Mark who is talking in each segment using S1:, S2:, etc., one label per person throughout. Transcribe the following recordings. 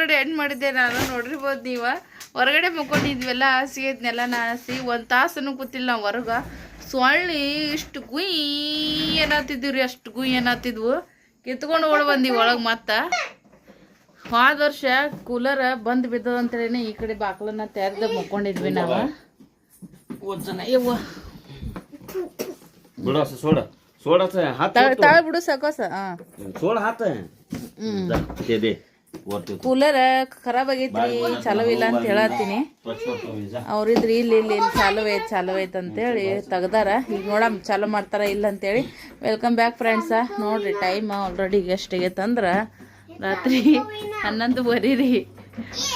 S1: Already end ಮಾಡಿದ್ದೆ ನಾನು ನೋಡಿರ್ಬೋದು ನೀವು. ಹೊರಗಡೆ ಮಕ್ಕೊಂಡಿದ್ವೆಲ್ಲ ಹಾಸಿಗೆ ಐತ್ನೆಲ್ಲ ನಾಸಿ ಒಂದು ತಾಸನ್ನು ಕೂತಿಲ್ಲ ನಾವು ಹೊರಗೆ. ಸೊಳ್ಳಿ ಇಷ್ಟು ಗುಯ್ ಏನಾತಿದ್ವಿ ರೀ ಅಷ್ಟು ಗುಯ್ ಏನಾತಿದ್ವು? ಕಿತ್ಕೊಂಡು ಓಡ್ ಬಂದಿವಿ ಒಳಗೆ ಮತ್ತೆ. ಹೋದ ವರ್ಷ ಕೂಲರ್ ಬಂದ್ ಬಿದ್ದದ ಅಂತೇಳಿ ಈ ಕಡೆ ಬಾಕ್ಲನ್ನ ತೆರೆದು ಮಕ್ಕೊಂಡಿದ್ವಿ ನಾವು.
S2: ಬಿಡು ಸೋಡ. ಸೋಡ
S1: ಸಾಕೋಸ
S2: ಸೋಡ ಹಾತ. ಒಟ್ಟು
S1: ಕೂಲರ್ ಖರಾಬ್ ಆಗೈತ್ರಿ ಚಲೋ ಇಲ್ಲ ಅಂತ ಹೇಳತ್ತೀನಿ. ಅವ್ರಿದ್ರಿ ಇಲ್ಲಿ ಇಲ್ಲಿ ಇಲ್ಲಿ ಚಾಲು ಐತ್ ಚಾಲೋ ಐತ್ ಅಂತೇಳಿ ತೆಗ್ದಾರ. ಈಗ ನೋಡಮ್ ಚಾಲೋ ಮಾಡ್ತಾರ ಇಲ್ಲ ಅಂತೇಳಿ. ವೆಲ್ಕಮ್ ಬ್ಯಾಕ್ ಫ್ರೆಂಡ್ಸ ನೋಡ್ರಿ ಟೈಮ್ ಆಲ್ರೆಡಿ ಎಷ್ಟು ಆಗೈತಂದ್ರ ರಾತ್ರಿ ಹನ್ನೊಂದುವರೆ ರೀ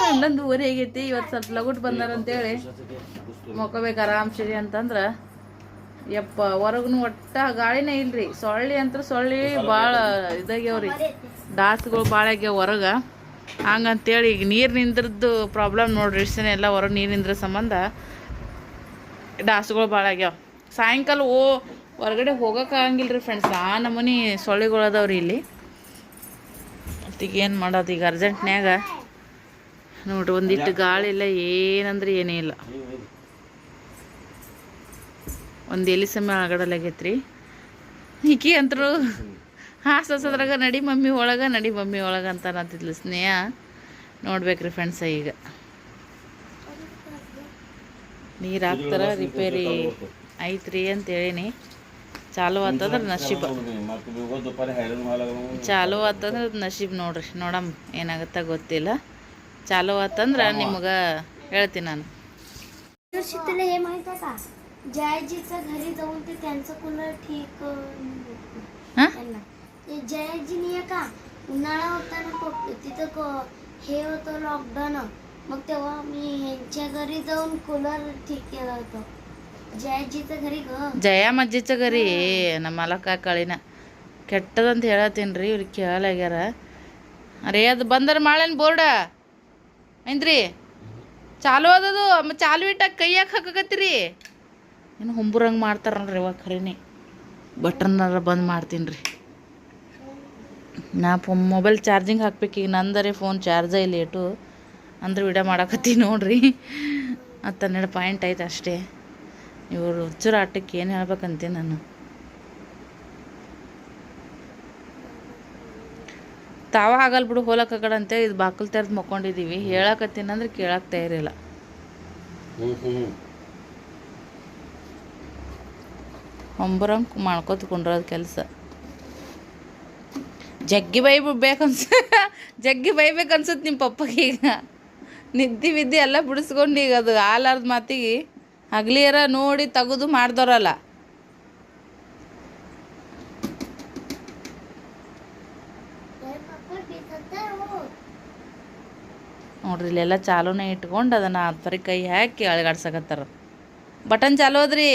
S1: ಹನ್ನೊಂದುವರೆ ಆಗೈತಿ ಇವತ್ತು ಸ್ವಲ್ಪ ಲಗುಟ್ ಬಂದಾರ ಅಂತೇಳಿ. ಆರಾಮ್ ಆರಾಮ್ಸಿರಿ ಅಂತಂದ್ರ. ಯಪ್ಪ ಹೊರಗ್ನು ಒಟ್ಟ ಗಾಳಿನೇ ಇಲ್ರಿ. ಸೊಳ್ಳಿ ಅಂತ ಸೊಳ್ಳಿ ಭಾಳ ಇದಾಗ್ಯಾವ್ರಿ. ಡಾಸ್ಗಳು ಭಾಳ ಆಗ್ಯಾವ ಹೊರಗೆ. ಹಂಗಂತೇಳಿ ಈಗ ನೀರು ನಿಂದ್ರದ್ದು ಪ್ರಾಬ್ಲಮ್ ನೋಡ್ರಿ ಇಷ್ಟೇ ಎಲ್ಲ ಹೊರಗೆ ನೀರು ನಿಂದ್ರ ಸಂಬಂಧ. ಡಾಸ್ಗಳು ಭಾಳ ಆಗ್ಯಾವ. ಸಾಯಂಕಾಲ ಓ, ಹೊರಗಡೆ ಹೋಗೋಕ್ಕಾಗಂಗಿಲ್ಲ ರೀ ಫ್ರೆಂಡ್ಸ್ ಆ ನಮೂನಿ ಸೊಳ್ಳೆಗಳದವ್ರಿ ಇಲ್ಲಿ. ಮತ್ತೀಗ ಏನು ಮಾಡೋದು ಈಗ ಅರ್ಜೆಂಟ್ನ್ಯಾಗ ನೋಡ್ರಿ ಒಂದಿಟ್ಟು ಗಾಳಿ ಇಲ್ಲ, ಏನಂದ್ರೆ ಏನೇ ಇಲ್ಲ. ಒಂದು ಎಲಿ ಸಮಯ ಆಗಡಲ್ಲಾಗೈತ್ರಿ ಈಕಿ ಅಂತರು ಹಾಸದ್ರಾಗ ನಡಿ ಮಮ್ಮಿ ಒಳಗೆ ನಡಿ ಮಮ್ಮಿ ಒಳಗೆ ಅಂತ ಅನ್ನತ್ತಿದ್ಲು ಸ್ನೇಹ ನೋಡ್ಬೇಕ್ರಿ ಫ್ರೆಂಡ್ಸ ಈಗ ನೀರು ಹಾಕ್ತಾರ ರಿಪೇರಿ ಐತ್ರಿ ಅಂತ ಹೇಳಿನಿ ಚಾಲು ಆತಂದ್ರೆ ನಶೀಬ
S2: ಮತ್ತೆ ಹೋಗೋದು ದುಪಾರಿ ಹೈರಾಣ ಮಾಡಲ್ಲ
S1: ಚಾಲು ಆತಂದ್ರೆ ಅದ್ ನಶೀಬ್ ನೋಡ್ರಿ ನೋಡಮ್ ಏನಾಗತ್ತ ಗೊತ್ತಿಲ್ಲ ಚಾಲು ಆತಂದ್ರೆ ನಿಮ್ಗೆ ಹೇಳ್ತೀನಿ ನಾನು
S3: दिवशी तुला हे माहित आहे का जयाजीच्या घरी जाऊन ते त्यांचं कूलर ठीक अं,
S1: हां
S3: त्यांना जयाची नाही का उन्हाळा होता ना खूप तिथं क हे होतं लॉकडाऊन मग तेव्हा मी यांच्या घरी जाऊन कूलर ठीक केला होता. ಜಯಾಜಿತ ಘರಿಗ
S1: ಜಯ ಮಜ್ಜಿಚ್ಚ ಗರಿ ನಮ್ಮಲಕ್ಕ ಕಳಿನ ಕೆಟ್ಟದಂತ ಹೇಳತ್ತೀನಿ ರೀ ಇವ್ರಿಗೆ ಕೇಳಾಗ್ಯಾರ ಅರೇ ಅದು ಬಂದ್ರೆ ಮಾಡೇನು ಬೋರ್ಡ. ಐನ್ರಿ ಚಾಲು ಅದದು ಮ ಚಾಲು ಇಟ್ಟಾಗ ಕೈಯಾಗ ಹಾಕಕತ್ತೀರಿ? ಏನು ಹುಂಬುರಂಗೆ ಮಾಡ್ತಾರಲ್ರಿ ಇವಾಗ ಖರೀನಿ. ಬಟನ್ನಾರ ಬಂದ್ ಮಾಡ್ತೀನಿ ರೀ ನಾ ಫೋ ಮೊಬೈಲ್ ಚಾರ್ಜಿಂಗ್ ಹಾಕ್ಬೇಕು ಈಗ ನಂದರೆ ಫೋನ್ ಚಾರ್ಜೇ ಇಲ್ಲ ಏಟು. ಅಂದ್ರೆ ವಿಡಿಯೋ ಮಾಡಕತ್ತೀನಿ ನೋಡ್ರಿ. ಹತ್ತು ಹನ್ನೆರಡು ಪಾಯಿಂಟ್ ಆಯ್ತು ಅಷ್ಟೇ. ಇವರು ಹುಚ್ಚರ ಆಟಕ್ಕೆ ಏನು ಹೇಳ್ಬೇಕಂತೀನಿ ನಾನು. ತಾವ ಆಗಲ್ ಬಿಡು ಹೋಲಕ್ಕ ಅಂತ. ಇದು ಬಾಕಲ್ ತೆರೆದು ಮಕ್ಕೊಂಡಿದ್ದೀವಿ ಹೇಳಕತ್ತೀನಿ ಅಂದ್ರೆ ಕೇಳಕ್ಕೆ ತಯಾರಿಲ್ಲ. ಹೊಂಬರಂಗ್ ಮಾಡ್ಕೊತ ಕುಂಡ್ರೋದು ಕೆಲಸ. ಜಗ್ಗಿ ಬೈ ಬೇಕನ್ಸ, ಜಗ್ಗಿ ಬೈಬೇಕು ಅನ್ಸುತ್ತೆ ನಿಮ್ಮ ಪಪ್ಪಗೆ ಈಗ. ನಿದ್ದೆ ಬಿದ್ದಿ ಎಲ್ಲ ಬಿಡಿಸ್ಕೊಂಡು ಈಗ ಅದು ಆಲಾರ್ದ ಮಾತಿಗೆ ಹಗ್ಲಿಯರ ನೋಡಿ ತೆಗೆದು ಮಾಡ್ದವ್ರಲ್ಲ ನೋಡ್ರಿ ಇಲ್ಲೆಲ್ಲ ಚಾಲೂನೇ ಇಟ್ಕೊಂಡು ಅದನ್ನು ಪರಿ ಕೈ ಹಾಕಿ ಅಳಗಾಡ್ಸಕತ್ತಾರ. ಬಟನ್ ಚಾಲು ಅದ್ರಿ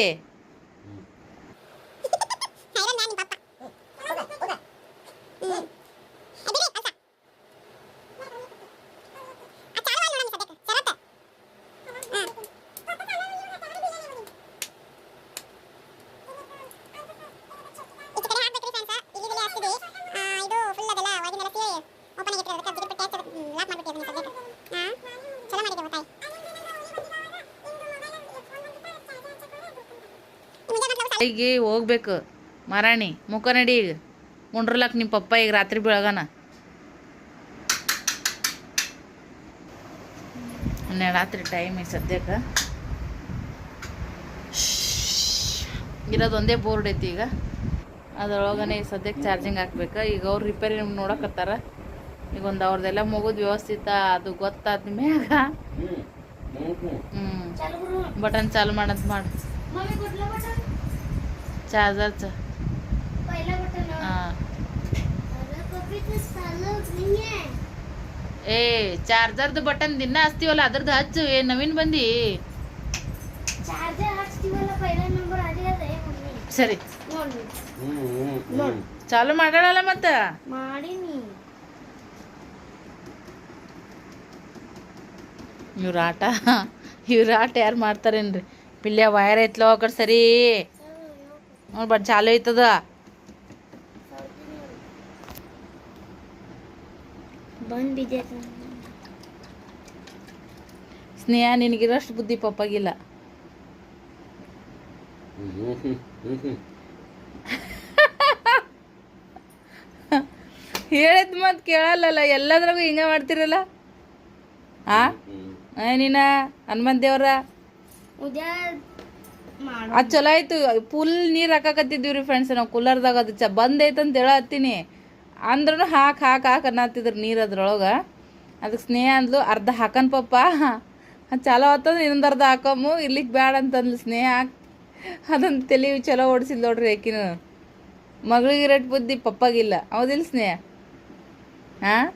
S1: ಹೋಗ್ಬೇಕು. ಮಾರಾಣಿ ಮುಖ ನಡಿ ಈಗ. ಮುಂಡ್ರಲಕ್ಕೆ ನಿಮ್ಮ ಪಪ್ಪ ಈಗ ರಾತ್ರಿ ಬೆಳಗಾನ. ಮೊನ್ನೆ ರಾತ್ರಿ ಟೈಮ್ ಈಗ ಸದ್ಯಕ್ಕೆ ಇರೋದೊಂದೇ ಬೋರ್ಡ್ ಐತಿ ಈಗ. ಅದ್ರೊಳಗನೆ ಸದ್ಯಕ್ಕೆ ಚಾರ್ಜಿಂಗ್ ಹಾಕ್ಬೇಕು. ಈಗ ಅವ್ರು ರಿಪೇರಿ ನಿಮ್ಗೆ ನೋಡಕತ್ತಾರ. ಈಗ ಒಂದು ಅವ್ರದ್ದೆಲ್ಲ ಮುಗಿದು ವ್ಯವಸ್ಥಿತ ಅದು ಗೊತ್ತಾದ ಮ್ಯಾಗ. ಹ್ಞೂ ಬಟನ್ ಚಾಲು ಮಾಡೋದು ಮಾಡಿ.
S3: मम्मी कुठलं बटन
S1: ಚಾರ್ಜರ್ ಚ
S3: पहिलं बटन
S1: ಹಾಂ
S3: अरे पप्पी ते चालत नाहीये
S1: ಏ ಚಾರ್ಜರ್ದು ಬಟನ್ ದಿನ ಹಚ್ತೀವಲ್ಲ ಅದ್ರದ್ದು ಹಚ್ಚು ಏ ನವೀನ್ ಬಂದಿ
S3: चार्जर हाच मला पहिला नंबर आधी आहे मम्मी
S1: ಸರಿ
S3: ನೋಡ್
S2: ಹ್ಮ್ ಹ್ಮ್ ಹ್ಮ್
S1: ಚಾಲು ಮಾಡಾಳಲ್ಲ ಮತ್ತ
S3: ಮಾಡೀನಿ
S1: ಇವ್ರ ಆಟ ಇವ್ರ ಆಟ ಯಾರು ಮಾಡ್ತಾರೇನ್ರಿ ಪಿಲ್ಯ ವೈರ್ ಐತ್ಲೋ ಆ ಕಡೆ ಸರಿ ನೋಡಿ ಬಟ್ ಚಾಲು ಐತದ. ಸ್ನೇಹ ನಿನಗಿರೋಷ್ಟು ಬುದ್ಧಿ ಪಪ್ಪಾಗಿಲ್ಲ. ಹೇಳಿದ ಮಾತು ಕೇಳಲ್ಲಲ್ಲ ಎಲ್ಲದ್ರಾಗೂ ಹಿಂಗೆ ಮಾಡ್ತಿರಲ್ಲ? ಆ? ನೀನ ಹನುಮಂತ ದೇವ್ರ? ಅದು ಚಲೋ ಆಯ್ತು. ಫುಲ್ ನೀರು ಹಾಕಿದ್ವಿ ರೀ ಫ್ರೆಂಡ್ಸ್ ನಾವು ಕೂಲರ್ದಾಗ ಅದು ಚ ಅಂತ ಹೇಳತ್ತೀನಿ. ಅಂದ್ರೂ ಹಾಕ್ ಹಾಕ್ ಹಾಕಿ ಅನ್ನತ್ತಿದ್ರು ನೀರು ಅದ್ರೊಳಗೆ. ಅದಕ್ಕೆ ಸ್ನೇಹ ಅಂದ್ಲು ಅರ್ಧ ಹಾಕನ್ ಪಪ್ಪ. ಚಲೋ ಆತಂದ್ರೆ ಇನ್ನೊಂದು ಅರ್ಧ ಹಾಕಮ್ಮು ಇರ್ಲಿಕ್ಕೆ ಬ್ಯಾಡ ಅಂತಂದ್ಲು ಸ್ನೇಹ. ಅದೊಂದು ತಲೆ ಚಲೋ ಓಡಿಸಿಲ್ಲ ನೋಡ್ರಿ ಏಕಿನ ಮಗಳಿಗೆ ರೇಟ್ ಬುದ್ಧಿ ಪಪ್ಪಾಗಿಲ್ಲ. ಹೌದಿಲ್ಲ ಸ್ನೇಹ? ಹಾಂ?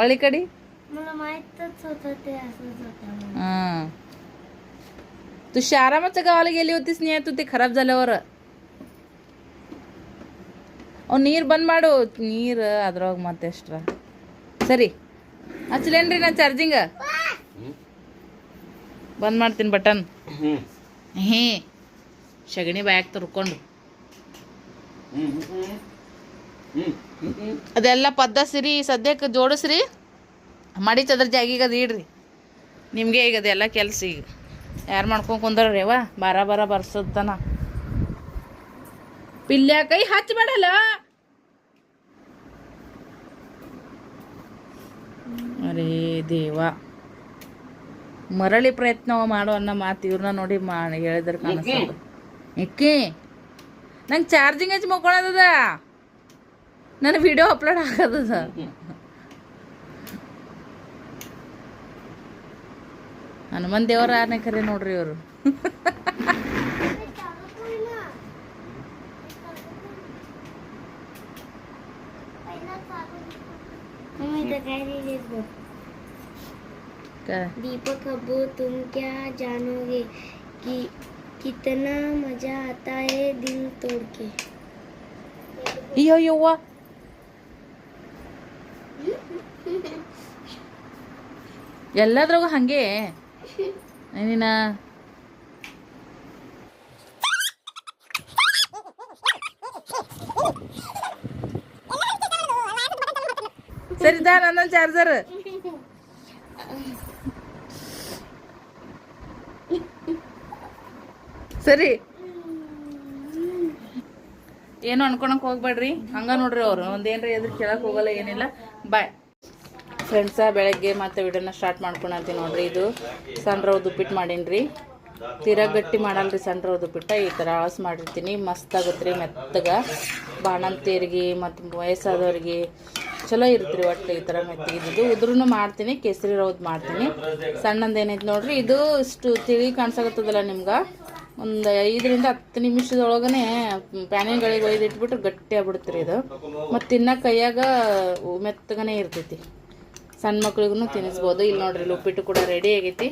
S1: ಒಳ್ಳೆ ಕಡೆ?
S3: ಹಾಂ ते असंच होतं म्हणून.
S1: हां तू शारामाच्या गावाला गेली होतीस नाही तू ते खराब झाल्यावर ಅವ್ ನೀರು ಬಂದ್ ಮಾಡು ನೀರು ಅದ್ರೊಳಗೆ ಮತ್ತೆ ಎಷ್ಟ್ರ ಸರಿ ಹಚ್ಲೇನ್ರಿ ನಾ ಚಾರ್ಜಿಂಗ
S2: ಹ್ಮ್
S1: ಬಂದ್ ಮಾಡ್ತೀನಿ ಬಟನ್
S2: ಹ್ಮ್
S1: ಹೇ ಸಗಣಿ ಬಾಯಾಗ ತುರ್ಕೊಂಡು
S2: ಹ್ಮ್ ಹ್ಮ್ ಹ್ಮ್ ಹ್ಮ್ ಹ್ಮ್
S1: ಅದೆಲ್ಲ ಪದ್ದಸಿರಿ ಸದ್ಯಕ್ಕೆ ಜೋಡಿಸ್ರಿ ಮಡಿತದ್ರ ಜಾಗಿಗೆ ಅದು ಇಡ್ರಿ ನಿಮಗೆ ಈಗ ಅದೆಲ್ಲ ಕೆಲಸ ಈಗ ಯಾರು ಮಾಡ್ಕೊಂಡು ಕುಂದ್ರಿ ಅವ? ಬಾರ ಬಾರ ಬರ್ಸದ್ದನ ಪಿಲ್ಯ ಕೈ ಹಚ್ಚಬೇಡಲ್ಲ ಅರೇ ದೇವ. ಮರಳಿ ಪ್ರಯತ್ನ ಮಾಡೋ ಅನ್ನೋ ಮಾತು ಇವ್ರನ್ನ ನೋಡಿ ಮಾ ಹೇಳಿದ್ರೆ ಕಾಣಿಸ್ತದೆ ಇಕ್ಕಿ ನಂಗೆ ಚಾರ್ಜಿಂಗ್ ಹಚ್ಚಿ ಮಕ್ಕೊಳದದ? ನನ್ನ ವಿಡಿಯೋ ಅಪ್ಲೋಡ್ ಆಗೋದದ? ಹನುಮಂತ ದೇವರ ಆನೆ ಕರೆ ನೋಡ್ರಿ ಇವರು
S3: मम्मी तर काय लिहिलीस बघ दीपक अब्बू तुम क्या जानोगे कि कितना मजा आता है दिल तोड़ के
S1: ಅಯ್ಯೋ ಯವ್ವ ಎಲ್ಲದ್ರಾಗೂ ಹಂಗೆ ನೀನ ಸರಿದಾ ನನ್ನ ಚಾರ್ಜರ್. ಸರಿ. ಏನು ಅನ್ಕೊಳಕ್ ಹೋಗ್ಬೇಡ್ರಿ. ಹಂಗ ನೋಡ್ರಿ ಅವ್ರು. ಒಂದೇನ್ರಿ ಎದ್ರ ಕೇಳಕ್ ಹೋಗಲ್ಲ, ಏನಿಲ್ಲ. ಬಾಯ್ ಫ್ರೆಂಡ್ಸ ಬೆಳಗ್ಗೆ ಮತ್ತೆ ವಿಡಿಯೋನ ಸ್ಟಾರ್ಟ್ ಮಾಡ್ಕೊಳಂತೀನಿ ನೋಡ್ರಿ. ಇದು ಸಣ್ಣ ಉಪ್ಪಿಟ್ಟು ಮಾಡೀನಿ ತೀರಾ ಗಟ್ಟಿ ಮಾಡಲ್ರಿ ಸಣ್ಣ ಉಪ್ಪಿಟ್ಟ ಈ ಥರ ಆಳ್ಸ್ ಮಾಡಿರ್ತೀನಿ. ಮಸ್ತ್ ಆಗುತ್ತೆ ರೀ ಮೆತ್ತಗೆ ಬಾಣಂತಿಯರಿಗೆ ಮತ್ತು ವಯಸ್ಸಾದವ್ರಿಗೆ ಚಲೋ ಇರುತ್ತೆ ರೀ ಒಟ್ಟು ಈ ಥರ ಮೆತ್ತಗಿದ್ದು ಉದ್ರೂ ಮಾಡ್ತೀನಿ, ಕೇಸರಿ ರವ್ದು ಮಾಡ್ತೀನಿ. ಸಣ್ಣಂದು ಏನೈತೆ ನೋಡ್ರಿ, ಇದು ಇಷ್ಟು ತಿಳಿ ಕಾಣಿಸಾಗತ್ತದಲ್ಲ ನಿಮ್ಗೆ? ಒಂದು ಐದರಿಂದ ಹತ್ತು ನಿಮಿಷದೊಳಗನೆ ಪ್ಯಾನಿಗಳಿಗೆ ಒಯ್ದು ಇಟ್ಬಿಟ್ರೆ ಗಟ್ಟಿ ಆಗ್ಬಿಡುತ್ತೆ ರೀ ಇದು. ಮತ್ತು ತಿನ್ನೋ ಕೈಯಾಗ ಮೆತ್ತಗನೇ ಇರ್ತೈತಿ. ಸಣ್ಣ ಮಕ್ಳಿಗೂ ತಿನ್ನಿಸ್ಬೋದು. ಇಲ್ಲಿ ನೋಡ್ರಿ, ಇಲ್ಲಿ ಉಪ್ಪಿಟ್ಟು ಕೂಡ ರೆಡಿ ಆಗೈತಿ.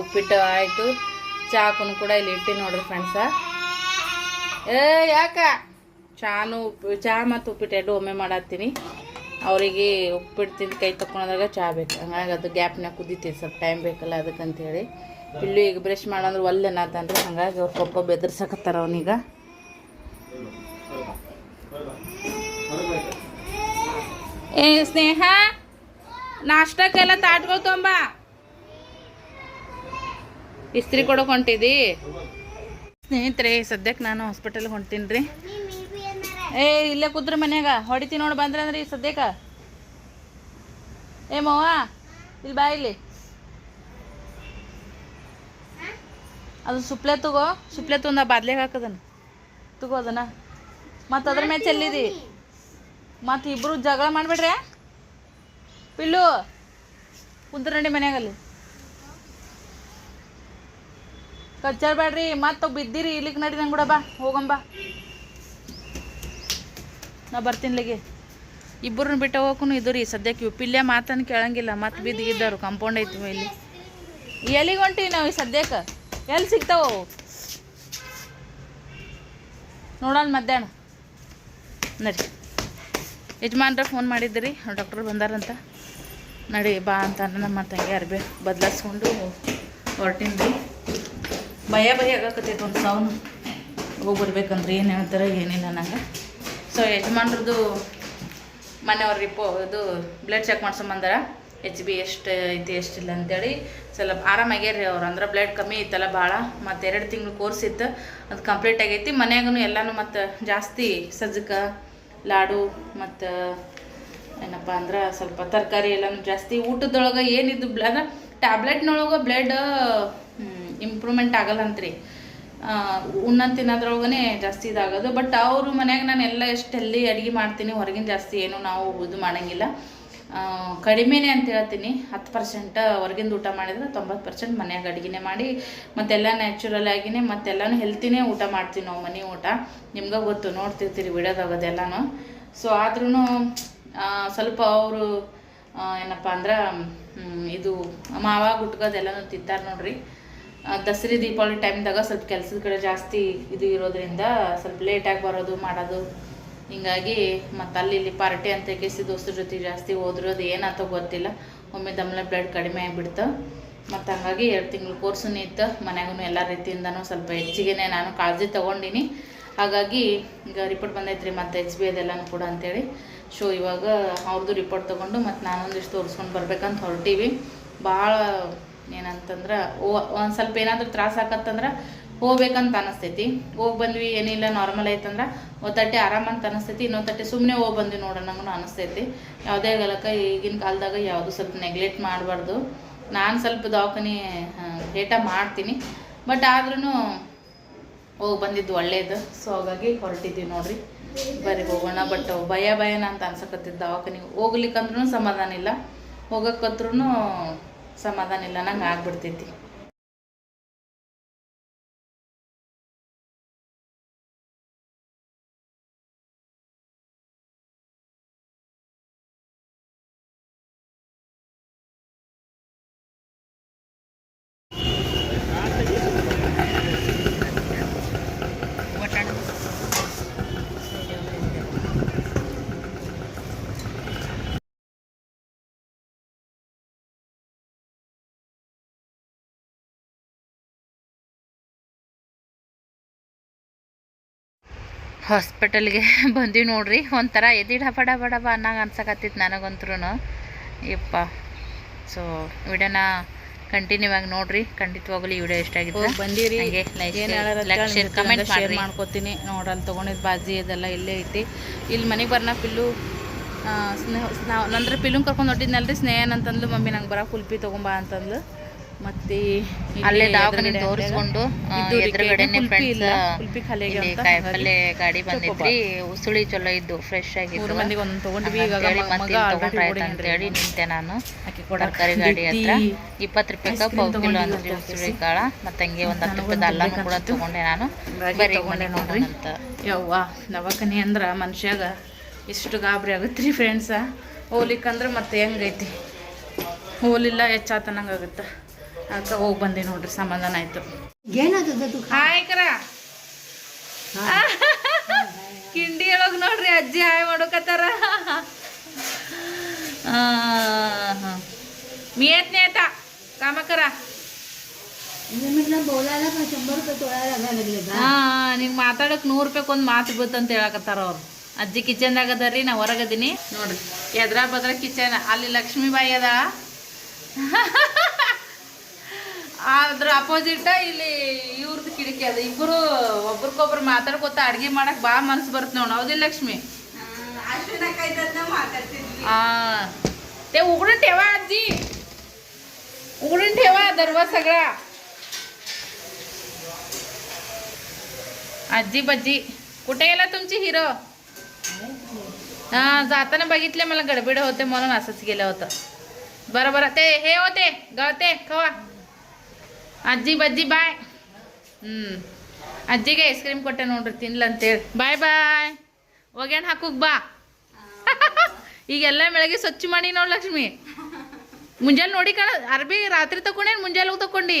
S1: ಉಪ್ಪಿಟ್ಟು ಆಯಿತು. ಚಾಕುನು ಕೂಡ ಇಲ್ಲಿ ಇಟ್ಟು ನೋಡ್ರಿ ಫ್ರೆಂಡ್ಸ ಏ, ಯಾಕ? ಚಾನು ಉಪ್ಪು, ಚಾ ಮತ್ತು ಉಪ್ಪಿಟ್ಟು ಎರಡು ಒಮ್ಮೆ ಮಾಡತ್ತೀನಿ. ಅವರಿಗೆ ಉಪ್ಪಿಟ್ಟು ತಿಂದು ಕೈ ತಕೊಂಡಾಗ ಚಾ ಬೇಕು. ಹಂಗಾಗಿ ಅದು ಗ್ಯಾಪ್ನಾಗ ಕುದೀತೀವಿ ಸ್ವಲ್ಪ ಟೈಮ್ ಬೇಕಲ್ಲ ಅದಕ್ಕಂತೇಳಿ. ಇಲ್ಲಿ ಈಗ ಬ್ರಷ್ ಮಾಡಂದ್ರೆ ಒಲ್ಲೆ ನಾತನ್ರಿ. ಹಂಗಾಗಿ ಅವ್ರು ಪಪ್ಪ ಬೆದರ್ಸಕತ್ತಾರ ಅವನೀಗ. ಏ, ಸ್ನೇಹ? ನಾಷ್ಟಕ್ಕೆಲ್ಲ ತಾಟ್ಗಳು ತೊಂಬ. ಇಸ್ತ್ರಿ ಕೊಡೋಕೆ ಹೊಂಟಿದಿ? ಸ್ನೇಹಿತರೆ, ಸದ್ಯಕ್ಕೆ ನಾನು ಹಾಸ್ಪಿಟಲ್ಗೆ ಹೊಂಟೀನಿ ರೀ ಏ, ಇಲ್ಲೇ ಕುದ್ರ ಮನ್ಯಾಗ. ಹೊಡಿತೀನಿ ನೋಡಿ ಬಂದ್ರೆ ಅಂದ್ರೆ ಈ ಸದ್ಯಕ್ಕೆ. ಏ, ಮವ್ವ, ಇಲ್ಲಿ ಬಾ ಇಲ್ಲಿ. ಅದು ಸುಪ್ಲೆ ತಗೋ. ಸುಪ್ಲೆ ತಗೊಂಡ ಬಾದ್ಲೆಗೆ ಹಾಕದನ. ತಗೋ ಅದನ್ನ. ಮತ್ತು ಅದ್ರ ಮೇಲೆ ಚೆಲ್ಲಿದಿ. ಮತ್ತು ಇಬ್ರು ಜಗಳ ಮಾಡ್ಬೇಡ್ರಿ. ಪಿಲ್ಲು ಕುಂತ್ರಂಡಿ ಮನ್ಯಾಗಲ್ಲಿ. ಕಚ್ಚರ್ಬೇಡ್ರಿ ಮತ್ತೆ ಬಿದ್ದಿರಿ, ಇಲ್ಲಿಗೆ ನಡಿ ನಂಗೆ ಕೂಡ ಬಾ ಹೋಗಂಬ ನಾ ಬರ್ತೀನಿ ಇಲ್ಲಿಗೆ. ಇಬ್ಬರನ್ನ ಬಿಟ್ಟು ಹೋಗಕ್ಕೂ ಇದು ರೀ, ಸದ್ಯಕ್ಕೆ ಇವು ಪಿಲ್ಲೆ ಮಾತನ್ನು ಕೇಳಂಗಿಲ್ಲ, ಮತ್ತೆ ಬಿದ್ದಿಗಿದ್ದಾರು ಕಾಂಪೌಂಡ್ ಐತಿ ಇಲ್ಲಿ. ಎಲ್ಲಿಗೆ ಹೊಂಟೀವಿ ನಾವು ಸದ್ಯಕ್ಕೆ? ಎಲ್ಲಿ ಸಿಗ್ತಾವ ನೋಡೋಣ ಮಧ್ಯಾಹ್ನ. ನಡಿ. ಯಜಮಾನ್ರ ಫೋನ್ ಮಾಡಿದ್ರಿ ಡಾಕ್ಟರ್ ಬಂದಾರಂತ. ನಡಿ ಬಾ ಅಂತ ನಮ್ಮ ತಂಗಿ ಅರ್ಬಿ ಬದಲಾಯಿಸ್ಕೊಂಡು ಹೊರಟಿಂದ್ರಿ ಭಯ ಭಯ ಆಗಕತ್ತೈತೆ ಒಂದು ಸೌನು ಹೋಗಿ ಬರ್ಬೇಕಂದ್ರೆ ಏನು ಹೇಳ್ತಾರೆ ಏನಿಲ್ಲ ನನಗೆ ಸೊ ಯಜಮಾನ್ರದ್ದು ಮನೆಯವ್ರ ರಿಪೋ ಇದು ಬ್ಲಡ್ ಚೆಕ್ ಮಾಡ್ಸೊಂಬಂದಾರ. ಎಚ್ ಬಿ ಎಷ್ಟು ಐತಿ, ಎಷ್ಟಿಲ್ಲ ಅಂತೇಳಿ ಸ್ವಲ್ಪ ಆರಾಮಾಗ್ಯಾರ ಅವ್ರು. ಅಂದ್ರೆ ಬ್ಲಡ್ ಕಮ್ಮಿ ಇತ್ತಲ್ಲ ಭಾಳ ಮತ್ತು ಎರಡು ತಿಂಗಳು ಕೋರ್ಸ್ ಇತ್ತು. ಅದು ಕಂಪ್ಲೀಟ್ ಆಗೈತಿ. ಮನ್ಯಾಗೂ ಎಲ್ಲನೂ ಮತ್ತು ಜಾಸ್ತಿ ಸಜ್ಜಕ ಲಾಡು ಮತ್ತು ಏನಪ್ಪ ಅಂದ್ರೆ ಸ್ವಲ್ಪ ತರಕಾರಿ ಎಲ್ಲ ಜಾಸ್ತಿ ಊಟದೊಳಗೆ ಏನಿದ್ದು ಅಂದ್ರೆ ಟ್ಯಾಬ್ಲೆಟ್ನೊಳಗೆ ಬ್ಲಡ್ ಇಂಪ್ರೂವ್ಮೆಂಟ್ ಆಗಲ್ಲಂತ್ರಿ. ಉಣ್ಣ ಉಣ್ಣನ್ ತಿನ್ನೋದ್ರೊಳಗನೆ ಜಾಸ್ತಿ ಇದಾಗೋದು. ಬಟ್ ಅವರು ಮನ್ಯಾಗ ನಾನು ಎಲ್ಲ ಎಷ್ಟು ಹೆಲ್ದಿ ಅಡುಗೆ ಮಾಡ್ತೀನಿ, ಹೊರಗಿನ ಜಾಸ್ತಿ ಏನು ನಾವು ಇದು ಮಾಡೋಂಗಿಲ್ಲ. ಕಡಿಮೆನೇ ಅಂತ ಹೇಳ್ತೀನಿ. ಹತ್ತು ಪರ್ಸೆಂಟ್ ಹೊರಗಿಂದ ಊಟ ಮಾಡಿದ್ರೆ ತೊಂಬತ್ತು ಪರ್ಸೆಂಟ್ ಮನ್ಯಾಗ ಅಡುಗೆನೇ ಮಾಡಿ, ಮತ್ತೆಲ್ಲ ನ್ಯಾಚುರಲ್ ಆಗಿನೇ ಮತ್ತೆಲ್ಲನೂ ಹೆಲ್ತಿನೇ ಊಟ ಮಾಡ್ತೀವಿ ನಾವು ಮನೆ ಊಟ. ನಿಮ್ಗೆ ಗೊತ್ತು, ನೋಡ್ತಿರ್ತೀರಿ ಬಿಡೋದಾಗೋದೆಲ್ಲನೂ ಸೊ ಆದ್ರೂ ಸ್ವಲ್ಪ ಅವರು ಏನಪ್ಪ ಅಂದ್ರೆ ಇದು ಮಾವ ಗುಟ್ಕದೆಲ್ಲನೂ ತಿಂತಾರೆ ನೋಡ್ರಿ. ದಸರಿ, ದೀಪಾವಳಿ ಟೈಮ್ದಾಗ ಸ್ವಲ್ಪ ಕೆಲಸದ ಕಡೆ ಜಾಸ್ತಿ ಇದು ಇರೋದ್ರಿಂದ ಸ್ವಲ್ಪ ಲೇಟಾಗಿ ಬರೋದು, ಮಾಡೋದು. ಹಿಂಗಾಗಿ ಮತ್ತು ಅಲ್ಲಿ ಇಲ್ಲಿ ಪಾರ್ಟಿ ಅಂತ ಕೇಸಿ ದೋಸ್ತರ ಜೊತೆ ಜಾಸ್ತಿ ಹೋದ್ರೂ, ಅದು ಏನಾಯ್ತೋ ಗೊತ್ತಿಲ್ಲ. ಒಮ್ಮೆ ದಮ್ಲ ಬ್ಲಡ್ ಕಡಿಮೆ ಆಗಿಬಿಡ್ತು. ಮತ್ತು ಹಂಗಾಗಿ ಎರಡು ತಿಂಗಳು ಕೋರ್ಸು ಇತ್ತು. ಮನೆಗೂ ಎಲ್ಲ ರೀತಿಯಿಂದನೂ ಸ್ವಲ್ಪ ಹೆಚ್ಚಿಗೆ ನಾನು ಕಾಳಜಿ ತೊಗೊಂಡಿನಿ. ಹಾಗಾಗಿ ಈಗ ರಿಪೋರ್ಟ್ ಬಂದೈತ್ರಿ ಮತ್ತು ಎಚ್ ಬಿ ಅದೆಲ್ಲನೂ ಕೂಡ ಅಂತೇಳಿ. ಸೊ ಇವಾಗ ಅವ್ರದ್ದು ರಿಪೋರ್ಟ್ ತೊಗೊಂಡು ಮತ್ತು ನಾನೊಂದಿಷ್ಟು ತೋರಿಸ್ಕೊಂಡು ಬರ್ಬೇಕಂತ ಹೊರಟೀವಿ. ಭಾಳ ಏನಂತಂದ್ರೆ ಓ ಒಂದು ಸ್ವಲ್ಪ ಏನಾದರೂ ತ್ರಾಸ ಆಕತ್ತಂದ್ರೆ ಹೋಗ್ಬೇಕಂತ ಅನಿಸ್ತೈತಿ. ಹೋಗಿ ಬಂದ್ವಿ, ಏನಿಲ್ಲ ನಾರ್ಮಲ್ ಐತಂದ್ರೆ ಒಂದು ತಟ್ಟೆ ಆರಾಮಂತ ಅನಿಸ್ತೈತಿ, ಇನ್ನೊಂದು ತಟ್ಟೆ ಸುಮ್ಮನೆ ಹೋಗಿ ಬಂದ್ವಿ ನೋಡೋಣ ಅನಿಸ್ತೈತಿ. ಯಾವುದೇ ಗಲಕ ಈಗಿನ ಕಾಲದಾಗ ಯಾವುದು ಸ್ವಲ್ಪ ನೆಗ್ಲೆಕ್ಟ್ ಮಾಡಬಾರ್ದು. ನಾನು ಸ್ವಲ್ಪ ದವಾಖಾನೆ ಲೇಟಾಗಿ ಮಾಡ್ತೀನಿ. ಬಟ್ ಆದ್ರೂ ಹೋಗಿ ಬಂದಿದ್ದು ಒಳ್ಳೇದು. ಸೊ ಹಾಗಾಗಿ ಹೊರಟಿದ್ದೀವಿ ನೋಡ್ರಿ. ಬರೀ ಹೋಗೋಣ ಬಟ್ ಭಯ ಭಯನ ಅಂತ ಅನ್ಸಕತ್ತಿದ್ದ ದವಾಖಾನಿಗೆ ಹೋಗ್ಲಿಕ್ಕಂದ್ರೂ ಸಮಾಧಾನ ಇಲ್ಲ. ಹೋಗಕ್ಕಂದ್ರೂ ಸಮಾಧಾನ ಇಲ್ಲ, ನಂಗೆ ಆಗ್ಬಿಡ್ತೈತಿ. ಹಾಸ್ಪಿಟಲ್ಗೆ ಬಂದೀವಿ ನೋಡ್ರಿ. ಒಂಥರ ಎದಿಡ್ ಡಬ ಡಬ ಅನ್ನಂಗೆ ಅನ್ಸಕತ್ತಿತ್ತು ನನಗಂತ್ರೂ ಯಪ್ಪ. ಸೊ ವಿಡಿಯೋನ ಕಂಟಿನ್ಯೂ ಆಗಿ ನೋಡ್ರಿ. ಖಂಡಿತವಾಗ್ಲೂ ಈ ವಿಡಿಯೋ ಇಷ್ಟ ಆಗಿತ್ತು
S4: ಬಂದಿರಿ.
S1: ಕಮೆಂಟ್
S4: ಶೇರ್ ಮಾಡ್ಕೊತೀನಿ. ನೋಡಲ್ಲಿ ತೊಗೊಂಡಿದ್ದು ಬಾಜಿ ಇದೆಲ್ಲ ಇಲ್ಲೇ ಐತಿ. ಇಲ್ಲಿ ಮನೆಗೆ ಬರೋಣ ಪಿಲ್ಲು ಸ್ನೇಹ ನಾವು ನಂದ್ರ ಪಿಲ್ಲುನ್ ಕರ್ಕೊಂಡು ಹೊಟ್ಟಿದ್ನಲ್ರಿ ಸ್ನೇಹನ್ ಅಂತಂದ್ಲು ಮಮ್ಮಿ ನಂಗೆ ಬರ ಕುಲ್ಪಿ ತಗೊಂಬಾ ಅಂತಂದ್ಲು. ಮತ್ತೆ
S1: ಅಲ್ಲೇ ದವಾಖಾನೆ ತೋರಿಸ್ಕೊಂಡು ಎದುರುಗಡೆನೆ
S4: ಕುಲ್ಫಿ
S1: ಫ್ರೆಂಡ್ಸ್
S4: ಇಲ್ಲ, ಕುಲ್ಫಿ ಖಾಲಿ ಆಗ್ಯಾವ
S1: ಇಲ್ಲಿ
S4: ಅಂತ
S1: ಕಾಯಿಪಲ್ಲೆ ಗಾಡಿ ಬಂದಿದ್ರಿ ಉಸುಳಿ ಚಲೋ ಇದ್ದು ಫ್ರೆಶ್ ಆಗಿತ್ತು
S4: ಮೂರು ಮಂದಿಗೆ ಒಂದೊಂದು ತೊಗೊಂಡ್ವಿ ಈಗ ಮಗ
S1: ಆಯ್ತು
S4: ಓಡಾನ್ರಿ
S1: ಅಂತೇಳಿ ನಿಂತೆ ನಾನು. ತರಕಾರಿ ಗಾಡಿ ಹತ್ರ. ಇಪ್ಪತ್ತು ರೂಪಾಯಿಗೆ ಪಾವು ಕಿಲೋ ಅಂದ್ರೆ ಉಸುಳಿ ಕಾಳ. ಮತ್ತೆ ಹಂಗೆ ಒಂದು ಹತ್ತು ರೂಪಾಯಿ ಅಲ್ಲನೂ ಕೂಡ ತಗೊಂಡೆ ನಾನು. ಬರೀ ಮನೆಗೆ
S4: ನೋಡ್ರಿ.
S1: ಅಂತ
S4: ಯವ್ವ ದವಾಖಾನೆ ಅಂದ್ರೆ ಮನುಷ್ಯಾಗ ಇಷ್ಟು ಗಾಬರಿ ಆಗುತ್ತೆ ರೀ ಫ್ರೆಂಡ್ಸ ಹೋಗ್ಲಿಕ್ಕಂದ್ರೆ ಮತ್ತೆ ಹೆಂಗೈತಿ? ಹೋಲಿಲ್ಲ ಹೆಚ್ಚಾತನಂಗೆ ಆಗುತ್ತೆ? ಅದಕ್ಕೆ ಹೋಗಿ ಬಂದೆ ನೋಡ್ರಿ ಸಮಾಧಾನ ಆಯ್ತು ಹಾಯ್ ಕರ ಕಿಂಡಿ ಒಳಗ್ ನೋಡ್ರಿ ಅಜ್ಜಿ ಹಾಯ್ ಮಾಡೋಕತ್ತಾರ मी येत नाही आता काम करा ಹಾ ನಿಂಗೆ ಮಾತಾಡಕ್ ನೂರು ರೂಪಾಯಿ ಒಂದು ಮಾತು ಬೀಳ್ತಂತ ಹೇಳಕತ್ತಾರ ಅವ್ರು ಅಜ್ಜಿ ಕಿಚನ್ದಾಗ ಅದಾರ್ರಿ ನಾ ಹೊರಗದೀನಿ ನೋಡ್ರಿ ಎದ್ರ ಬದ್ರ ಕಿಚನ್ ಅಲ್ಲಿ ಲಕ್ಷ್ಮೀಬಾಯಿ ಅದ ಅದ್ರ ಅಪೋಸಿಟ್ ಇಲ್ಲಿ ಇವ್ರದ್ದು ಕಿಟಕಿ ಅದ ಇಬ್ಬರು ಒಬ್ರಿಗೊಬ್ರು ಮಾತಾಡ್ಕೊತ ಅಡ್ಗೆ ಮಾಡಕ್ ಭಾಳ ಮನ್ಸು ಬರುತ್ತೆ ನೋಡ್ ಹೌದಿಲ್ಲ ಲಕ್ಷ್ಮಿ ಆ ते उघडून ठेवा आजी उघडून ठेवा दरवाजा सगळा आजी बज्जी कुठे गेला तुमची हिरो हा जाताना बघितले मला गडबड होते म्हणून असंच गेलं होतं बरं बरं ते हे होते गळते खवा ಅಜ್ಜಿ ಬಜ್ಜಿ ಬಾಯ್. ಹ್ಞೂ ಅಜ್ಜಿಗೆ ಐಸ್ ಕ್ರೀಮ್ ಕೊಟ್ಟೆ ನೋಡ್ರಿ ತಿನ್ಲಂತೇಳಿ ಬಾಯ್ ಬಾಯ್. ಒಗ್ಯಾಣ ಹಾಕೋಕ್ ಬಾ. ಈಗೆಲ್ಲ ಬೆಳಗ್ಗೆ ಸ್ವಚ್ಛ ಮಾಡಿ ನೋಡ್ ಲಕ್ಷ್ಮಿ. ಮುಂಜಾನೆ ನೋಡಿ ಕಣ ಅರ್ಬಿ ರಾತ್ರಿ ತಕೊಂಡೇನು ಮುಂಜಾನೆ ಹೋಗಿ ತಕೊಂಡಿ?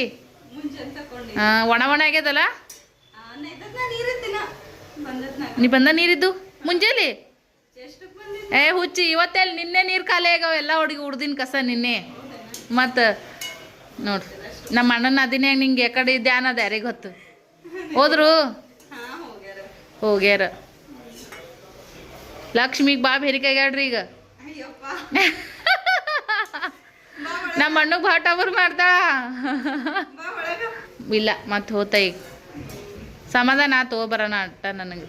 S4: ಹಾಂ ಒಣ ಒಣ ಆಗ್ಯದಲ್ಲ? ನೀ ಬಂದ ನೀರಿದ್ದು? ಮುಂಜಾನೆ? ಏ ಹುಚ್ಚಿ ಇವತ್ತೇ ಅಲ್ಲಿ ನಿನ್ನೆ ನೀರು ಖಾಲಿ ಆಗ್ಯಾವ ಎಲ್ಲ ಹುಡುಗಿ ಹುಡ್ದಿನ ಕಸ ನಿನ್ನೆ. ಮತ್ತು ನೋಡು ನಮ್ಮ ಅಣ್ಣನ ಅದಿನೇ ನಿಂಗೆ ಕಡೆ ಧ್ಯಾನ ಅದ ಯಾರಿಗೆ ಗೊತ್ತು? ಹೋದ್ರು? ಹೋಗ್ಯಾರ. ಲಕ್ಷ್ಮಿಗೆ ಬಾ ಹೆರಿಕೆಗ್ಯಾಡ್ರಿ ಈಗ.
S1: ನಮ್ಮ ಅಣ್ಣಗೆ ಭಾಳ ಟವರ್ ಮಾಡ್ತಾ. ಇಲ್ಲ, ಮತ್ತೆ ಹೋತ ಈಗ. ಸಮಾಧಾನ ತಗೋಬರೋಣ ಬರೋಣ ಅಟ್ಟ ನನಗೆ.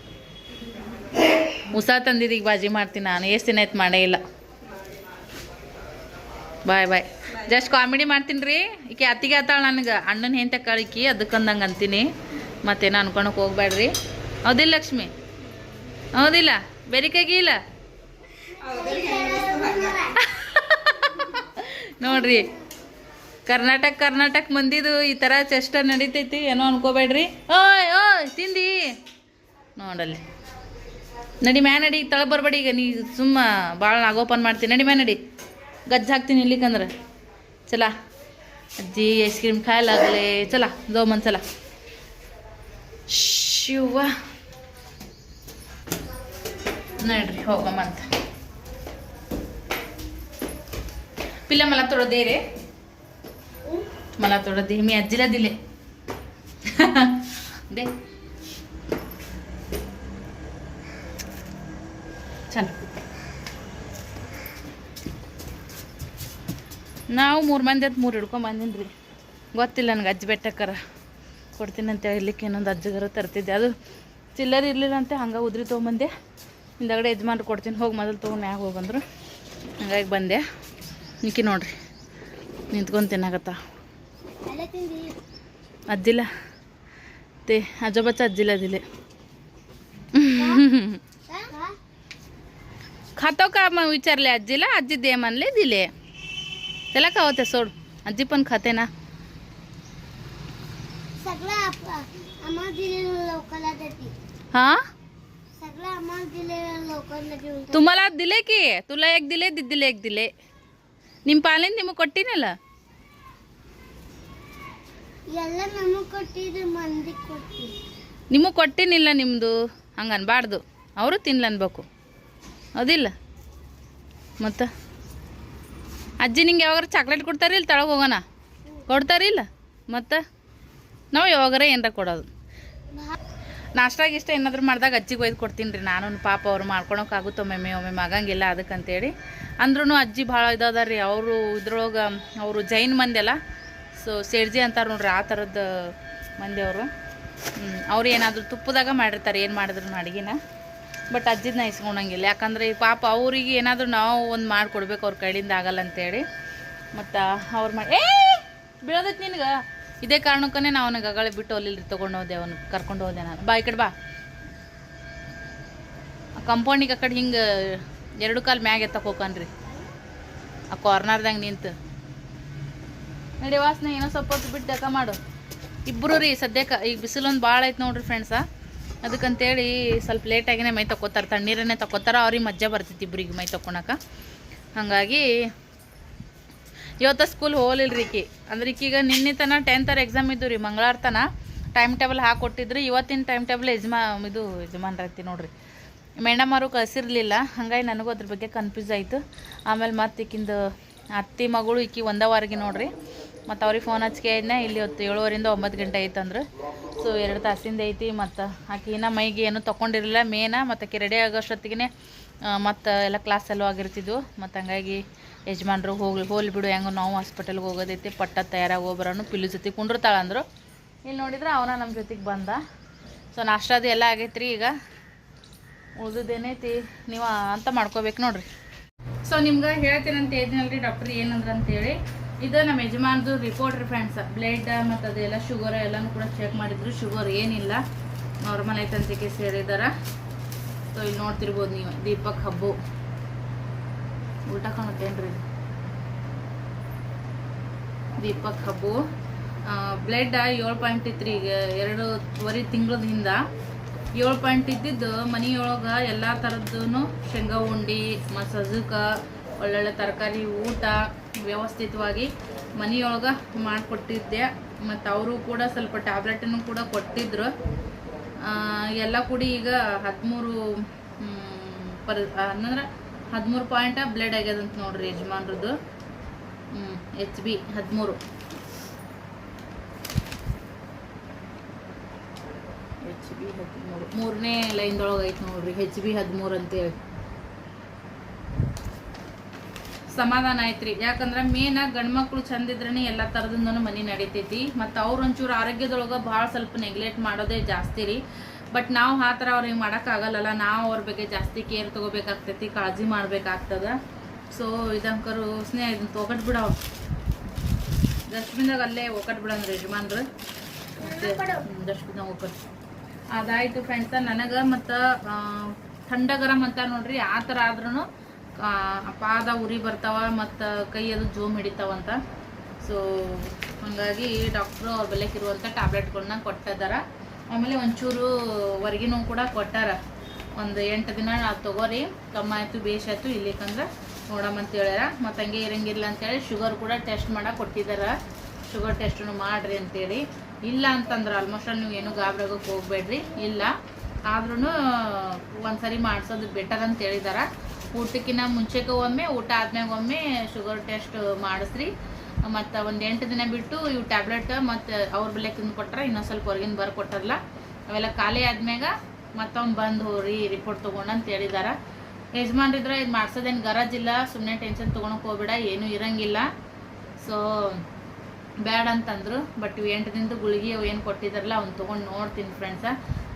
S1: ಉಸಾ ತಂದಿದ್ದೀಗ ಬಾಜಿ ಮಾಡ್ತೀನಿ ನಾನು. ಎಷ್ಟು ದಿನ ಆಯ್ತು ಮಾಡೇ ಇಲ್ಲ. ಬಾಯ್ ಬಾಯ್. ಜಸ್ಟ್ ಕಾಮಿಡಿ ಮಾಡ್ತೀನಿ ರೀ ಈಕೆ ಅತ್ತಿಗೆ ಆತಾಳ ನನಗೆ. ಅಣ್ಣನ ಹೆಂತ ಕಳಿಕಿ ಅದಕ್ಕಂದಂಗೆ ಅಂತೀನಿ. ಮತ್ತೇನು ಅನ್ಕೊಳಕ್ಕೆ ಹೋಗ್ಬೇಡ್ರಿ ಹೌದಿಲ್ಲ ಲಕ್ಷ್ಮಿ? ಹೌದಿಲ್ಲ? ಇಲ್ಲ? ನೋಡ್ರಿ. ಕರ್ನಾಟಕ ಕರ್ನಾಟಕ ಮಂದಿದು ಈ ಥರ ಚೆಷ್ಟ ನಡೀತೈತಿ, ಏನೋ ಅನ್ಕೋಬೇಡ್ರಿ ಓಯ್ ಓಯ್ ತಿಂದಿ ನೋಡಲ್ಲಿ. ನಡಿ, ಮ್ಯಾ ನಡಿ ತಳ ಬರಬೇಡಿ ಈಗ. ನೀ ಸುಮ್ಮ ಭಾಳ ನಾಗೋಪನ್ ಮಾಡ್ತೀನಿ ನಡಿ, ಮ್ಯಾ ನಡಿ. गज झाकते लिकंद्र चला. आजी आईस्क्रीम खायला लागले. चला जाऊ मन चला. शिवा. नाही हो का म्हणता. पिला मला थोडं दे रे. मला थोडं दे. मी आजीला दिले. दे. ನಾವು ಮೂರು ಮಂದಿ ಅಂತ ಮೂರು ಹಿಡ್ಕೊಂಬಂದಿನಿ ರೀ ಗೊತ್ತಿಲ್ಲ ನನಗೆ ಅಜ್ಜಿ ಬೆಟ್ಟಕ್ಕರ ಕೊಡ್ತೀನಿ ಅಂತ ಇರ್ಲಿಕ್ಕೆ ಇನ್ನೊಂದು ಅಜ್ಜಿಗರ ತರ್ತಿದ್ದೆ. ಅದು ಚಿಲ್ಲರ್ ಇರಲಿಲ್ಲ ಅಂತ ಹಂಗೆ ಉದ್ರಿ ತೊಗೊಂಬಂದೆ. ಹಿಂದಗಡೆ ಯಜಮಾನ್ರು ಕೊಡ್ತೀನಿ ಹೋಗಿ ಮೊದಲು ತೊಗೊಂಡು ಮ್ಯಾಗ ಹೋಗಂದ್ರು ಹಂಗಾಗಿ ಬಂದೆ. ನಿಕ್ಕಿ ನೋಡ್ರಿ ನಿಂತ್ಕೊಂಡು ತಿನ್ನಾಗತ್ತ ಅಜ್ಜಿಲ್ಲ ತೇ ಅಜ್ಜಬಚ್ಚ ಅಜ್ಜಿಲ್ಲ ಅದಿಲ್ಲ ಖಾತೋಕ ವಿಚಾರಲೆ ಅಜ್ಜಿಲ್ಲ ಅಜ್ಜಿದ್ದೇಮನ್ಲೇ ದಿಲೆ त्याला का होते सोड आजी पण खाते ना
S3: सगळं आप- आम्हाला दिलेलं लोकांना देते
S1: हा
S3: सगळं आम्हाला दिलेलं लोकांना देऊन टाक.
S1: तुम्हाला दिले की तुला एक दिले दिदीला एक दिले ನಿಮ್ಮ ಪಾಲಿನ ನಿಮಗೆ ಕೊಟ್ಟಿನಲ್ಲ
S3: ಎಲ್ಲ ನಮಗ್ ಕೊಟ್ಟಿದ್ದು ಮಂದಿ ಕೊಟ್ಟಿ
S1: ನಿಮಗೆ ಕೊಟ್ಟಿನಿಲ್ಲ ನಿಮ್ಮದು ಹಂಗೆ ಅನ್ಬಾರ್ದು ಅವರು ತಿನ್ಲ ಅನ್ಬೇಕು ಹೌದಿಲ್ಲ ಮತ್ತು ಅಜ್ಜಿ ನಿಂಗೆ ಯಾವಾಗಾರ ಚಾಕ್ಲೇಟ್ ಕೊಡ್ತಾರಿಲ್ಲ ತಳಗೆ ಹೋಗೋಣ? ಕೊಡ್ತಾರಿಲ್ಲ ಮತ್ತು? ನಾವು ಯಾವಾಗಾರ ಏನಾರ ಕೊಡೋದು. ನಾಷ್ಟಾಗಿ ಇಷ್ಟ ಏನಾದರೂ ಮಾಡಿದಾಗ ಅಜ್ಜಿಗೆ ಒಯ್ದು ಕೊಡ್ತೀನಿ ರೀ. ನಾನು ಪಾಪ ಅವ್ರು ಮಾಡ್ಕೊಳೋಕ್ಕಾಗುತ್ತೆ ಒಮ್ಮೆ ಒಮ್ಮೆ ಆಗಂಗಿಲ್ಲ ಅದಕ್ಕಂತೇಳಿ. ಅಂದ್ರೂ ಅಜ್ಜಿ ಭಾಳ ಇದಾದ ರೀ. ಅವರು ಇದ್ರೊಳಗೆ ಅವರು ಜೈನ್ ಮಂದಿ ಅಲ್ಲ ಸೊ ಸೇಡ್ಜಿ ಅಂತಾರೆ ನೋಡ್ರಿ, ಆ ಥರದ್ದು ಮಂದಿ ಅವರು. ಅವ್ರು ಏನಾದರೂ ತುಪ್ಪದಾಗ ಮಾಡಿರ್ತಾರೆ, ಏನು ಮಾಡಿದ್ರು ಅಡುಗೆನ. ಬಟ್ ಅಜ್ಜಿದನ್ನ ಇಸ್ಕೊಳಂಗಿಲ್ಲ ಯಾಕಂದ್ರೆ ಈ ಪಾಪ ಅವ್ರಿಗೆ ಏನಾದರೂ ನಾವು ಒಂದು ಮಾಡಿಕೊಡ್ಬೇಕು ಅವ್ರ ಕೈಲಿಂದ ಆಗಲ್ಲ ಅಂತೇಳಿ. ಮತ್ತು ಅವ್ರು ಮಾಡಿ ಏ, ಬೀಳೋದೈತಿ ನಿನಗೆ? ಇದೇ ಕಾರಣಕ್ಕೇ ನಾವು ಅವನಿಗೆ ಅಗಳೆ ಬಿಟ್ಟು ಅಲ್ಲಿ ತೊಗೊಂಡು ಹೋದೆ, ಅವನು ಕರ್ಕೊಂಡು ಹೋದೆ ನಾನು. ಬಾ, ಈ ಕಡೆ ಬಾ. ಕಂಪೌಂಡಿಗೆ ಆ ಕಡೆ ಹಿಂಗೆ ಎರಡು ಕಾಲು ಮ್ಯಾಗೆ ಎತ್ತಕ್ಕೆ ಹೋಗನ್ರಿ ಆ ಕಾರ್ನರ್ದಾಗ ನಿಂತು. ನಡಿ ವಾಸನೆ, ಏನೋ ಸ್ವಲ್ಪ ಹೊತ್ತು ಬಿಟ್ಟು ಮಾಡು. ಇಬ್ಬರು ರೀ ಸದ್ಯಕ್ಕೆ, ಈಗ ಬಿಸಿಲೊಂದು ಭಾಳ ಐತೆ ನೋಡ್ರಿ ಫ್ರೆಂಡ್ಸ ಅದಕ್ಕಂತೇಳಿ ಸ್ವಲ್ಪ ಲೇಟಾಗಿನೇ ಮೈ ತಕ್ಕೋತಾರೆ. ತಣ್ಣೀರನ್ನೇ ತಕ್ಕೋತಾರ. ಅವ್ರಿಗೆ ಮಜ್ಜಾ ಬರ್ತೈತಿ ಇಬ್ಬರಿಗೆ ಮೈ ತಕ್ಕೊಳಕ ಹಾಗಾಗಿ ಇವತ್ತು ಸ್ಕೂಲ್ ಹೋಗಲಿಲ್ಲ ಈಕಿ. ಅಂದ್ರೆ ಈಗ ನಿನ್ನೆ ತನ ಟೆಂತರ್ ಎಕ್ಸಾಮ್ ಇದ್ದು ರೀ, ಮಂಗಳವಾರ ತನ. ಟೈಮ್ ಟೇಬಲ್ ಹಾಕೊಟ್ಟಿದ್ರು ಇವತ್ತಿನ ಟೈಮ್ ಟೇಬಲ್ ಯಜಮಾ, ಇದು ಯಜಮಾನ್ರೈತಿ ನೋಡ್ರಿ. ಮೇಡಮ್ ಅವರು ಕಳಿಸಿರ್ಲಿಲ್ಲ. ಹಂಗಾಗಿ ನನಗೂ ಅದ್ರ ಬಗ್ಗೆ ಕನ್ಫ್ಯೂಸ್ ಆಯಿತು. ಆಮೇಲೆ ಮತ್ತೆ ಈಕಿಂದು ಅತ್ತಿ ಮಗಳು ಈಕಿ ಒಂದೇ ವಾರಿಗೆ ನೋಡ್ರಿ. ಮತ್ತು ಅವ್ರಿಗೆ ಫೋನ್ ಹಚ್ಕೆ ಇದ್ನ, ಇಲ್ಲಿ ಹೊತ್ತು ಏಳುವರಿಂದ ಒಂಬತ್ತು ಗಂಟೆ ಐತಂದ್ರೆ ಸೊ ಎರಡು ತಾಸಿಂದ ಐತಿ, ಮತ್ತು ಆಕೆ ಇನ್ನೂ ಮೈಗೆ ಏನೂ ತೊಗೊಂಡಿರಲಿಲ್ಲ ಮೇನ, ಮತ್ತು ಆಕೆ ರೆಡಿ ಆಗೋಷ್ಟೊತ್ತಿಗೆ ಮತ್ತು ಎಲ್ಲ ಕ್ಲಾಸ್ ಎಲ್ಲೂ ಆಗಿರ್ತಿದ್ವು. ಮತ್ತು ಹಂಗಾಗಿ ಯಜಮಾನ್ರು ಹೋಗ್ಲಿ ಹೋಗ್ಲಿ ಬಿಡು, ಹೆಂಗೋ ನಾವು ಹಾಸ್ಪಿಟಲ್ಗೆ ಹೋಗೋದೈತಿ, ಪಟ್ಟ ತಯಾರಾಗಿ ಹೋಗ್ಬರೋನು, ಪಿಲ್ಲು ಜೊತೆ ಕುಂಡಿರ್ತಾಳ ಅಂದರು. ಇಲ್ಲಿ ನೋಡಿದ್ರೆ ಅವನ ನಮ್ಮ ಜೊತೆಗೆ ಬಂದ. ಸೊ ನಾಷ್ಟಾದು ಎಲ್ಲ ಆಗೈತ್ರಿ ಈಗ. ಉಳ್ದೇನೈತಿ ನೀವು ಅಂತ ಮಾಡ್ಕೋಬೇಕು ನೋಡ್ರಿ. ಸೊ ನಿಮ್ಗೆ ಹೇಳ್ತೀನಂತ ಇದ್ದೀನಲ್ರಿ ಡಾಕ್ಟ್ರ್ ಏನಂದ್ರ ಅಂತೇಳಿ ಇದು ನಮ್ಮ ಯಜಮಾನ್ದು ರಿಪೋರ್ಟ್ ಫ್ರೆಂಡ್ಸ್ ಬ್ಲಡ್ ಮತ್ತು ಅದೆಲ್ಲ ಶುಗರ್ ಎಲ್ಲನೂ ಕೂಡ ಚೆಕ್ ಮಾಡಿದ್ರು. ಶುಗರ್ ಏನಿಲ್ಲ. ನಾರ್ಮಲ್ ಐತಂತಿಕೆ ಸೇರಿದಾರ ಸೊ ಇಲ್ಲಿ ನೋಡ್ತಿರ್ಬೋದು ನೀವು. ದೀಪಕ್ ಹಬ್ಬು. ಉಲ್ಟಾ ಕಾಣುತ್ತೇನ್ರಿ ದೀಪಕ್ ಹಬ್ಬು. ಬ್ಲಡ್ ಏಳು ಪಾಯಿಂಟ್ ಇತ್ತು ಈಗ ಎರಡೂವರೆ ತಿಂಗಳದ ಹಿಂದ. ಏಳು ಪಾಯಿಂಟ್ ಇದ್ದಿದ್ದು ಮನೆಯೊಳಗೆ ಎಲ್ಲ ಥರದ್ದು ಶೇಂಗಾ ಉಂಡಿ, ಮತ್ತು ಒಳ್ಳೊಳ್ಳೆ ತರಕಾರಿ, ಊಟ ವ್ಯವಸ್ಥಿತವಾಗಿ ಮನೆಯೊಳಗೆ ಮಾಡಿಕೊಟ್ಟಿದ್ದೆ. ಮತ್ತು ಅವರು ಕೂಡ ಸ್ವಲ್ಪ ಟ್ಯಾಬ್ಲೆಟನ್ನು ಕೂಡ ಕೊಟ್ಟಿದ್ರು. ಎಲ್ಲ ಕೂಡಿ ಈಗ ಹದಿಮೂರು ಪರ್ ಅಂದ್ರೆ ಹದಿಮೂರು ಪಾಯಿಂಟ ಬ್ಲಡ್ ಆಗ್ಯದಂತ ನೋಡ್ರಿ ಯಜಮಾನ್ರದ್ದು ಹ್ಞೂ ಎಚ್ ಬಿ ಹದಿಮೂರು. ಎಚ್ ಬಿ ಹದಿಮೂರು. ಮೂರನೇ ಲೈನ್ದೊಳಗೆ ಐತೆ ನೋಡ್ರಿ ಹೆಚ್ ಬಿ ಹದಿಮೂರು ಅಂತೇಳಿ ಸೊ ಸಮಾಧಾನ ಐತ್ರಿ ಯಾಕಂದ್ರೆ ಮೇನ ಗಂಡ್ಮಕ್ಳು ಚಂದ ಇದ್ರೇ ಎಲ್ಲ ಥರದಿಂದನೂ ಮನೆ ನಡಿತೈತಿ. ಮತ್ತು ಅವ್ರು ಒಂಚೂರು ಆರೋಗ್ಯದೊಳಗೆ ಭಾಳ ಸ್ವಲ್ಪ ನೆಗ್ಲೆಕ್ಟ್ ಮಾಡೋದೇ ಜಾಸ್ತಿ ರೀ. ಬಟ್ ನಾವು ಆ ಥರ ಅವ್ರಿಗೆ ಮಾಡೋಕ್ಕಾಗಲ್ಲಲ್ಲ ನಾವು ಅವ್ರ ಬಗ್ಗೆ ಜಾಸ್ತಿ ಕೇರ್ ತೊಗೋಬೇಕಾಗ್ತೈತಿ, ಕಾಳಜಿ ಮಾಡ್ಬೇಕಾಗ್ತದ. ಸೊ ಇದಂಕರು ಸ್ನೇಹ ಇದನ್ನ ತೊಗೊಟ್ ಬಿಡವ ಡಸ್ಟ್ಬಿನ್ದಾಗ ಅಲ್ಲೇ ಒಕ್ಕಟ್ ಬಿಡಂದ್ರಿ ಯಜಮಾನ್ರು. ಡಸ್ಟ್ಬಿನ್ದಾಗ ಒಕ್ಕಟ್. ಅದಾಯಿತು ಫ್ರೆಂಡ್ಸ ನನಗೆ ಮತ್ತು ಥಂಡ ಗರಂ ಅಂತ ನೋಡ್ರಿ. ಆ ಥರ ಆದ್ರೂ ಪಾದ ಉರಿ ಬರ್ತಾವ ಮತ್ತು ಕೈ ಅದು ಜೋಮ್ ಹಿಡಿತಾವಂತ. ಸೊ ಹಾಗಾಗಿ ಡಾಕ್ಟ್ರು ಅವ್ರ ಬೆಲೆಕಿರುವಂಥ ಟ್ಯಾಬ್ಲೆಟ್ಗಳನ್ನ ಕೊಟ್ಟಿದ್ದಾರೆ ಆಮೇಲೆ ಒಂಚೂರು ಹೊರಗಿನೂ ಕೂಡ ಕೊಟ್ಟಾರ. ಒಂದು ಎಂಟು ದಿನ ಅದು ತಗೋರಿ ಕಮ್ಮ ಆಯಿತು ಬೇಷಾಯಿತು, ಇಲ್ಲಿಕಂದ್ರೆ ನೋಡಮ್ಮಂತ ಹೇಳ್ಯಾರ ಮತ್ತು ಹಂಗೆ ಇರಂಗಿಲ್ಲ ಅಂತೇಳಿ ಶುಗರ್ ಕೂಡ ಟೆಸ್ಟ್ ಮಾಡಕ್ಕೆ ಕೊಟ್ಟಿದ್ದಾರೆ ಶುಗರ್ ಟೆಸ್ಟನ್ನು ಮಾಡಿರಿ ಅಂತೇಳಿ. ಇಲ್ಲ ಅಂತಂದ್ರೆ ಆಲ್ಮೋಸ್ಟ್ ಅಲ್ಲಿ ನೀವು ಏನು ಗಾಬರಾಗೋಕೆ ಹೋಗ್ಬೇಡ್ರಿ. ಇಲ್ಲ. ಆದ್ರೂ ಒಂದ್ಸರಿ ಮಾಡಿಸೋದು ಬೆಟರ್ ಅಂತ ಹೇಳಿದಾರ. ಊಟಕ್ಕಿಂತ ಮುಂಚೆಗೆ ಒಮ್ಮೆ, ಊಟ ಆದ್ಮ್ಯಾಗ ಒಮ್ಮೆ ಶುಗರ್ ಟೆಸ್ಟ್ ಮಾಡಿಸ್ರಿ. ಮತ್ತು ಒಂದು ಎಂಟು ದಿನ ಬಿಟ್ಟು ಇವು ಟ್ಯಾಬ್ಲೆಟ್ ಮತ್ತು ಅವ್ರ ಬೆಲೆ ತಿಂದು ಕೊಟ್ರೆ ಇನ್ನೊಂದು ಸ್ವಲ್ಪ ಹೊರಗಿನ ಬರ್ ಕೊಟ್ಟಾರಲ್ಲ ಅವೆಲ್ಲ ಖಾಲಿ ಆದ್ಮ್ಯಾಗ ಮತ್ತೊಮ್ಮೆ ಬಂದು ಹೋಗ್ರಿ ರಿಪೋರ್ಟ್ ತೊಗೊಂಡು ಅಂತ ಹೇಳಿದಾರ. ಯಜಮಾನ್ರಿದ್ರೆ ಇದು ಮಾಡ್ಸೋದೇನು ಗರಜಿಲ್ಲ ಸುಮ್ಮನೆ ಟೆನ್ಷನ್ ತೊಗೊಳಕ್ಕೆ ಹೋಗ್ಬೇಡ, ಏನೂ ಇರಂಗಿಲ್ಲ. ಸೊ ಬ್ಯಾಡ ಅಂತಂದ್ರು ಬಟ್ ಇವು ಎಂಟು ದಿನದ ಗುಳಿಗೆ ಏನು ಕೊಟ್ಟಿದ್ದಾರಲ್ಲ ಅವ್ನು ತೊಗೊಂಡು ನೋಡ್ತೀನಿ ಫ್ರೆಂಡ್ಸ